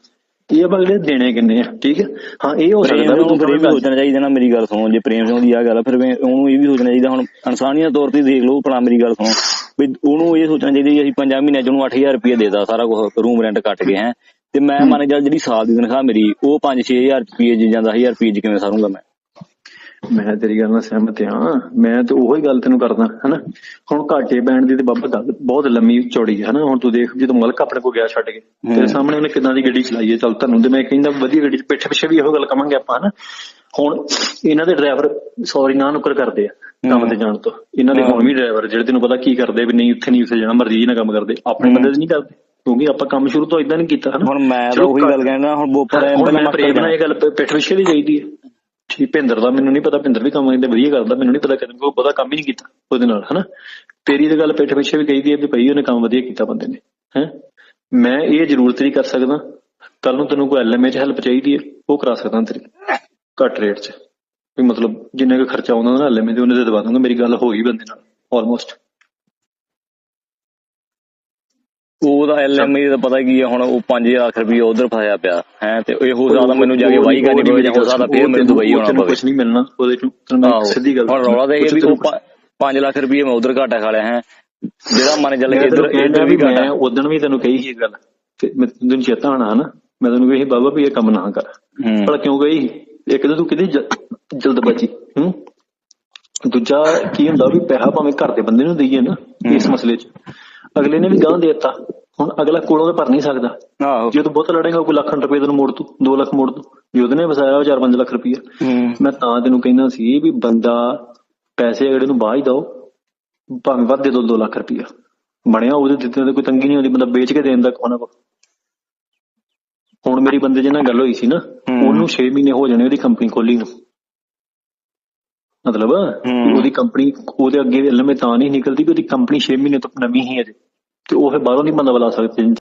ਇਹ ਆਪਾਂ ਜਿਹੜੇ ਦੇਣੇ ਕਿੰਨੇ ਆ ਠੀਕ ਹੈ? ਹਾਂ ਇਹ ਹੋ ਪ੍ਰੇਮ ਸਕਦਾ ਵੀ ਤੂੰ ਕਹੇਂਗਾ- ਸੋਚਣਾ ਚਾਹੀਦਾ ਨਾ ਮੇਰੀ ਗੱਲ ਸੁਣੋ। ਜੇ ਪ੍ਰੇਮ ਸਿੰਘ ਦੀ ਆ ਗੱਲ ਫਿਰ ਉਹਨੂੰ ਇਹ ਵੀ ਸੋਚਣਾ ਚਾਹੀਦਾ ਹੁਣ ਇਨਸਾਨੀਅਤ ਤੌਰ ਤੇ ਦੇਖ ਲਓ ਭਲਾ ਮੇਰੀ ਗੱਲ ਸੁਣੋ। ਵੀ ਉਹਨੂੰ ਇਹ ਸੋਚਣਾ ਚਾਹੀਦਾ ਵੀ ਅਸੀਂ 5 ਮਹੀਨਿਆਂ ਚ ਉਹਨੂੰ 8000 ਰੁਪਏ ਦੇਦਾ ਸਾਰਾ ਕੁਝ ਰੂਮ ਰੈਂਟ ਕੱਟ ਕੇ ਹੈ। ਤੇ ਮੈਂ ਮੰਨ ਜਾ ਜਿਹੜੀ ਸਾਲ ਦੀ ਤਨਖਾਹ ਮੇਰੀ ਉਹ 5-6000 ਰੁਪਏ ਜਾਂ 10000 ਰੁਪਏ ਕਿਵੇਂ ਸਾਰੂੰਗਾ ਮੈਂ? ਮੈਂ ਤੇਰੀ ਗੱਲ ਨਾਲ ਸਹਿਮਤ ਹਾਂ। ਮੈਂ ਤੇ ਉਹੀ ਗੱਲ ਤੈਨੂੰ ਕਰਦਾ ਹਨਾ? ਹੁਣ ਘਾਟੇ ਪੈਣ ਦੀ ਤੇ ਬਾਬਾ ਗੱਲ ਬਹੁਤ ਲੰਮੀ ਚੌੜੀ ਹੈ ਹਨਾ? ਹੁਣ ਤੂੰ ਦੇਖ ਜਦੋਂ ਮਲਕ ਆਪਣੇ ਕੋ ਗਿਆ ਛੱਡ ਕੇ ਤੇਰੇ ਸਾਹਮਣੇ ਉਹਨੇ ਕਿਦਾਂ ਦੀ ਗੱਡੀ ਚਲਾਈ ਹੈ? ਚੱਲ ਤੁਹਾਨੂੰ ਤੇ ਮੈਂ ਕਹਿੰਦਾ ਵਧੀਆ ਗੱਡੀ ਪਿੱਛੇ ਪਿੱਛੇ ਵੀ ਇਹੋ ਗੱਲ ਕਵਾਂਗੇ ਆਪਾਂ ਹਨਾ? ਹੁਣ ਇਹਨਾਂ ਦੇ ਡਰਾਈਵਰ ਸੌਰੀ ਨਾ ਨੁਕਰ ਕਰਦੇ ਆ ਕੰਮ ਤੇ ਜਾਣ ਤੋਂ। ਇਹਨਾਂ ਦੇ ਹੁਣ ਵੀ ਡਰਾਈਵਰ ਜਿਹੜੇ ਤੈਨੂੰ ਪਤਾ ਕੀ ਕਰਦੇ ਵੀ ਨਹੀਂ ਉੱਥੇ ਨਹੀਂ ਉੱਥੇ ਜਾਣਾ ਮਰਜ਼ੀ ਨਾਲ ਕੰਮ ਕਰਦੇ। ਆਪਣੇ ਬੰਦੇ ਨਹੀਂ ਕਰਦੇ ਕਿਉਂਕਿ ਆਪਾਂ ਕੰਮ ਸ਼ੁਰੂ ਤੋਂ ਇਦਾਂ ਨਹੀਂ ਕੀਤਾ ਹਨਾ? ਹੁਣ ਮੈਂ ਤਾਂ ਉਹੀ ਗੱਲ ਕਹਿਣਾ ਹੁਣ ਬੋਪਰ ਐ ਮੈਂ ਪ੍ਰੇਮ ਨਾਲ ਇਹ ਗੱਲ ਪਿੱਠ ਪਿੱਛੇ ਦੀ ਚਾਹੀਦੀ ਹੈ। ਠੀਕ ਭਿੰਦਰ ਦਾ, ਮੈਨੂੰ ਨਹੀਂ ਪਤਾ, ਭਿੰਦਰ ਵੀ ਕੰਮ ਇਹਦੇ ਵਧੀਆ ਕਰਦਾ, ਮੈਨੂੰ ਨਹੀਂ ਪਤਾ ਕਦੇ ਕੋਈ ਪਤਾ ਕੰਮ ਹੀ ਨਹੀਂ ਕੀਤਾ ਉਹਦੇ ਨਾਲ, ਹਨਾ? ਤੇਰੀ ਤੇ ਗੱਲ ਪਿੱਠ ਪਿੱਛੇ ਵੀ ਕਹੀਦੀ ਹੈ ਵੀ ਭਈ ਉਹਨੇ ਕੰਮ ਵਧੀਆ ਕੀਤਾ ਬੰਦੇ ਨੇ, ਹੈ? ਮੈਂ ਇਹ ਜ਼ਰੂਰ ਤੇਰੀ ਕਰ ਸਕਦਾ ਕੱਲ ਨੂੰ ਤੈਨੂੰ ਕੋਈ ਐਲਐਮਏ ਚ ਹੈਲਪ ਚਾਹੀਦੀ ਹੈ, ਉਹ ਕਰਾ ਸਕਦਾ ਤੇਰੀ, ਘੱਟ ਰੇਟ 'ਚ। ਵੀ ਮਤਲਬ ਜਿੰਨੇ ਕੁ ਖਰਚਾ ਆਉਂਦਾ ਨਾ ਐਲਐਮਏ ਤੇ, ਉਹਨੇ ਤੇ ਦਵਾ ਦੂੰਗਾ ਮੇਰੀ ਗੱਲ ਹੋ ਗਈ ਬੰਦੇ ਨਾਲ ਆਲਮੋਸਟ ਉਹਦਾ ਐਲਐਮਏ ਦਾ ਪਤਾ ਕੀ ਹੈ ਹੁਣ ਉਹ 5 ਲੱਖ ਰੁਪਏ ਉਧਰ ਫਸਿਆ ਪਿਆ ਹੈ ਤੇ ਇਹ ਹੋ ਸਕਦਾ ਮੈਨੂੰ ਜਾ ਕੇ ਵਾਹੀ ਕਰਨੀ ਪਵੇ ਜਾਂ ਹੋ ਫੇਰ ਮੈਨੂੰ ਦੁਬਈ ਹੋਣਾ ਪਵੇ। ਕੁਝ ਨਹੀਂ ਮਿਲਣਾ ਉਹਦੇ ਚੋਂ ਤੈਨੂੰ ਸਿੱਧੀ ਗੱਲ ਹੁਣ ਰੌਲਾ ਤਾਂ ਇਹ ਵੀ ਉਹ 5 ਲੱਖ ਰੁਪਏ ਮੈਂ ਉਧਰ ਘਾਟਾ ਖਾ ਲਿਆ ਹੈ। ਜਿਹੜਾ ਮਨ ਚੱਲ ਕੇ ਇੱਧਰ ਇੱਧਰ ਵੀ ਘਾਟਾ। ਉਦੋਂ ਵੀ ਤੈਨੂੰ ਕਹੀ ਸੀ ਇਹ ਗੱਲ ਤੇ ਮੈਂ ਤੈਨੂੰ ਚੇਤਾ ਹੋਣਾ ਹਨਾ ਮੈਂ ਤੈਨੂੰ ਕਹੀ ਬਾਬਾ ਵੀ ਇਹ ਕੰਮ ਨਾ ਕਰ। ਭਲਾ ਕਿਉਂ ਗਈ ਇੱਕ ਤਾਂ ਤੂੰ ਕਿਤੇ ਜਲਦਬਾਜੀ ਹੂੰ? ਦੂਜਾ ਕੀ ਹੁੰਦਾ ਵੀ ਪੈਸਾ ਭਾਵੇਂ ਘਰ ਦੇ ਬੰਦੇ ਨੂੰ ਦਈਏ ਨਾ ਇਸ ਮਸਲੇ 'ਚ। ਅਗਲੇ ਨੇ ਵੀ ਗਾਂ ਦੇ ਦਿੱਤਾ। ਹੁਣ ਅਗਲਾ ਕੋਲੋਂ ਤਾਂ ਭਰ ਨਹੀਂ ਸਕਦਾ। ਆਹੋ। ਜੇ ਤੂੰ ਬਹੁਤ ਲੜੇਗਾ ਕੋਈ ਲੱਖ ਰੁਪਏ ਤੈਨੂੰ ਮੋੜ ਤੂੰ 2 ਲੱਖ ਮੋੜ ਤੂੰ ਜੇ ਉਹਦੇ ਨੇ ਵਸਾਇਆ 4-5 ਲੱਖ ਰੁਪਏ ਮੈਂ ਤਾਂ ਤੈਨੂੰ ਕਹਿੰਦਾ ਸੀ ਵੀ ਬੰਦਾ ਪੈਸੇ ਅਗਲੇ ਨੂੰ ਬਾਅਦ ਹੀ ਦਓ ਭਾਵੇਂ ਵੱਧ ਦੇ ਦੋ 2 ਲੱਖ ਰੁਪਇਆ ਬਣਿਆ ਉਹਦੇ ਦਿੱਤੇ ਤੇ ਕੋਈ ਤੰਗੀ ਨਹੀਂ ਹੁੰਦੀ ਬੰਦਾ ਵੇਚ ਕੇ ਦੇਣ ਦਾ ਕੋਨਾ ਕੋ। ਹੁਣ ਮੇਰੀ ਬੰਦੇ ਜਿਹਨਾਂ ਗੱਲ ਹੋਈ ਸੀ ਨਾ। ਉਹਨੂੰ 6 ਮਹੀਨੇ ਹੋ ਜਾਣੇ ਉਹਦੀ ਕੰਪਨੀ ਖੋਲੀ ਨੂੰ। ਮਤਲਬ। ਉਹਦੀ ਕੰਪਨੀ ਉਹਦੇ ਅੱਗੇ ਲੰਮੇ ਤਾਂ ਨਹੀਂ ਨਿਕਲਦੀ ਵੀ ਉਹਦੀ ਕੰਪਨੀ 6 ਮਹੀਨੇ ਤੋਂ ਨਵੀਂ ਹੀ ਹੈ ਅਜੇ ਤੇ ਉਹ ਫਿਰ ਬਾਹਰੋਂ ਨਹੀਂ ਬੰਦਾ ਬੁਲਾ ਸਕਦੇ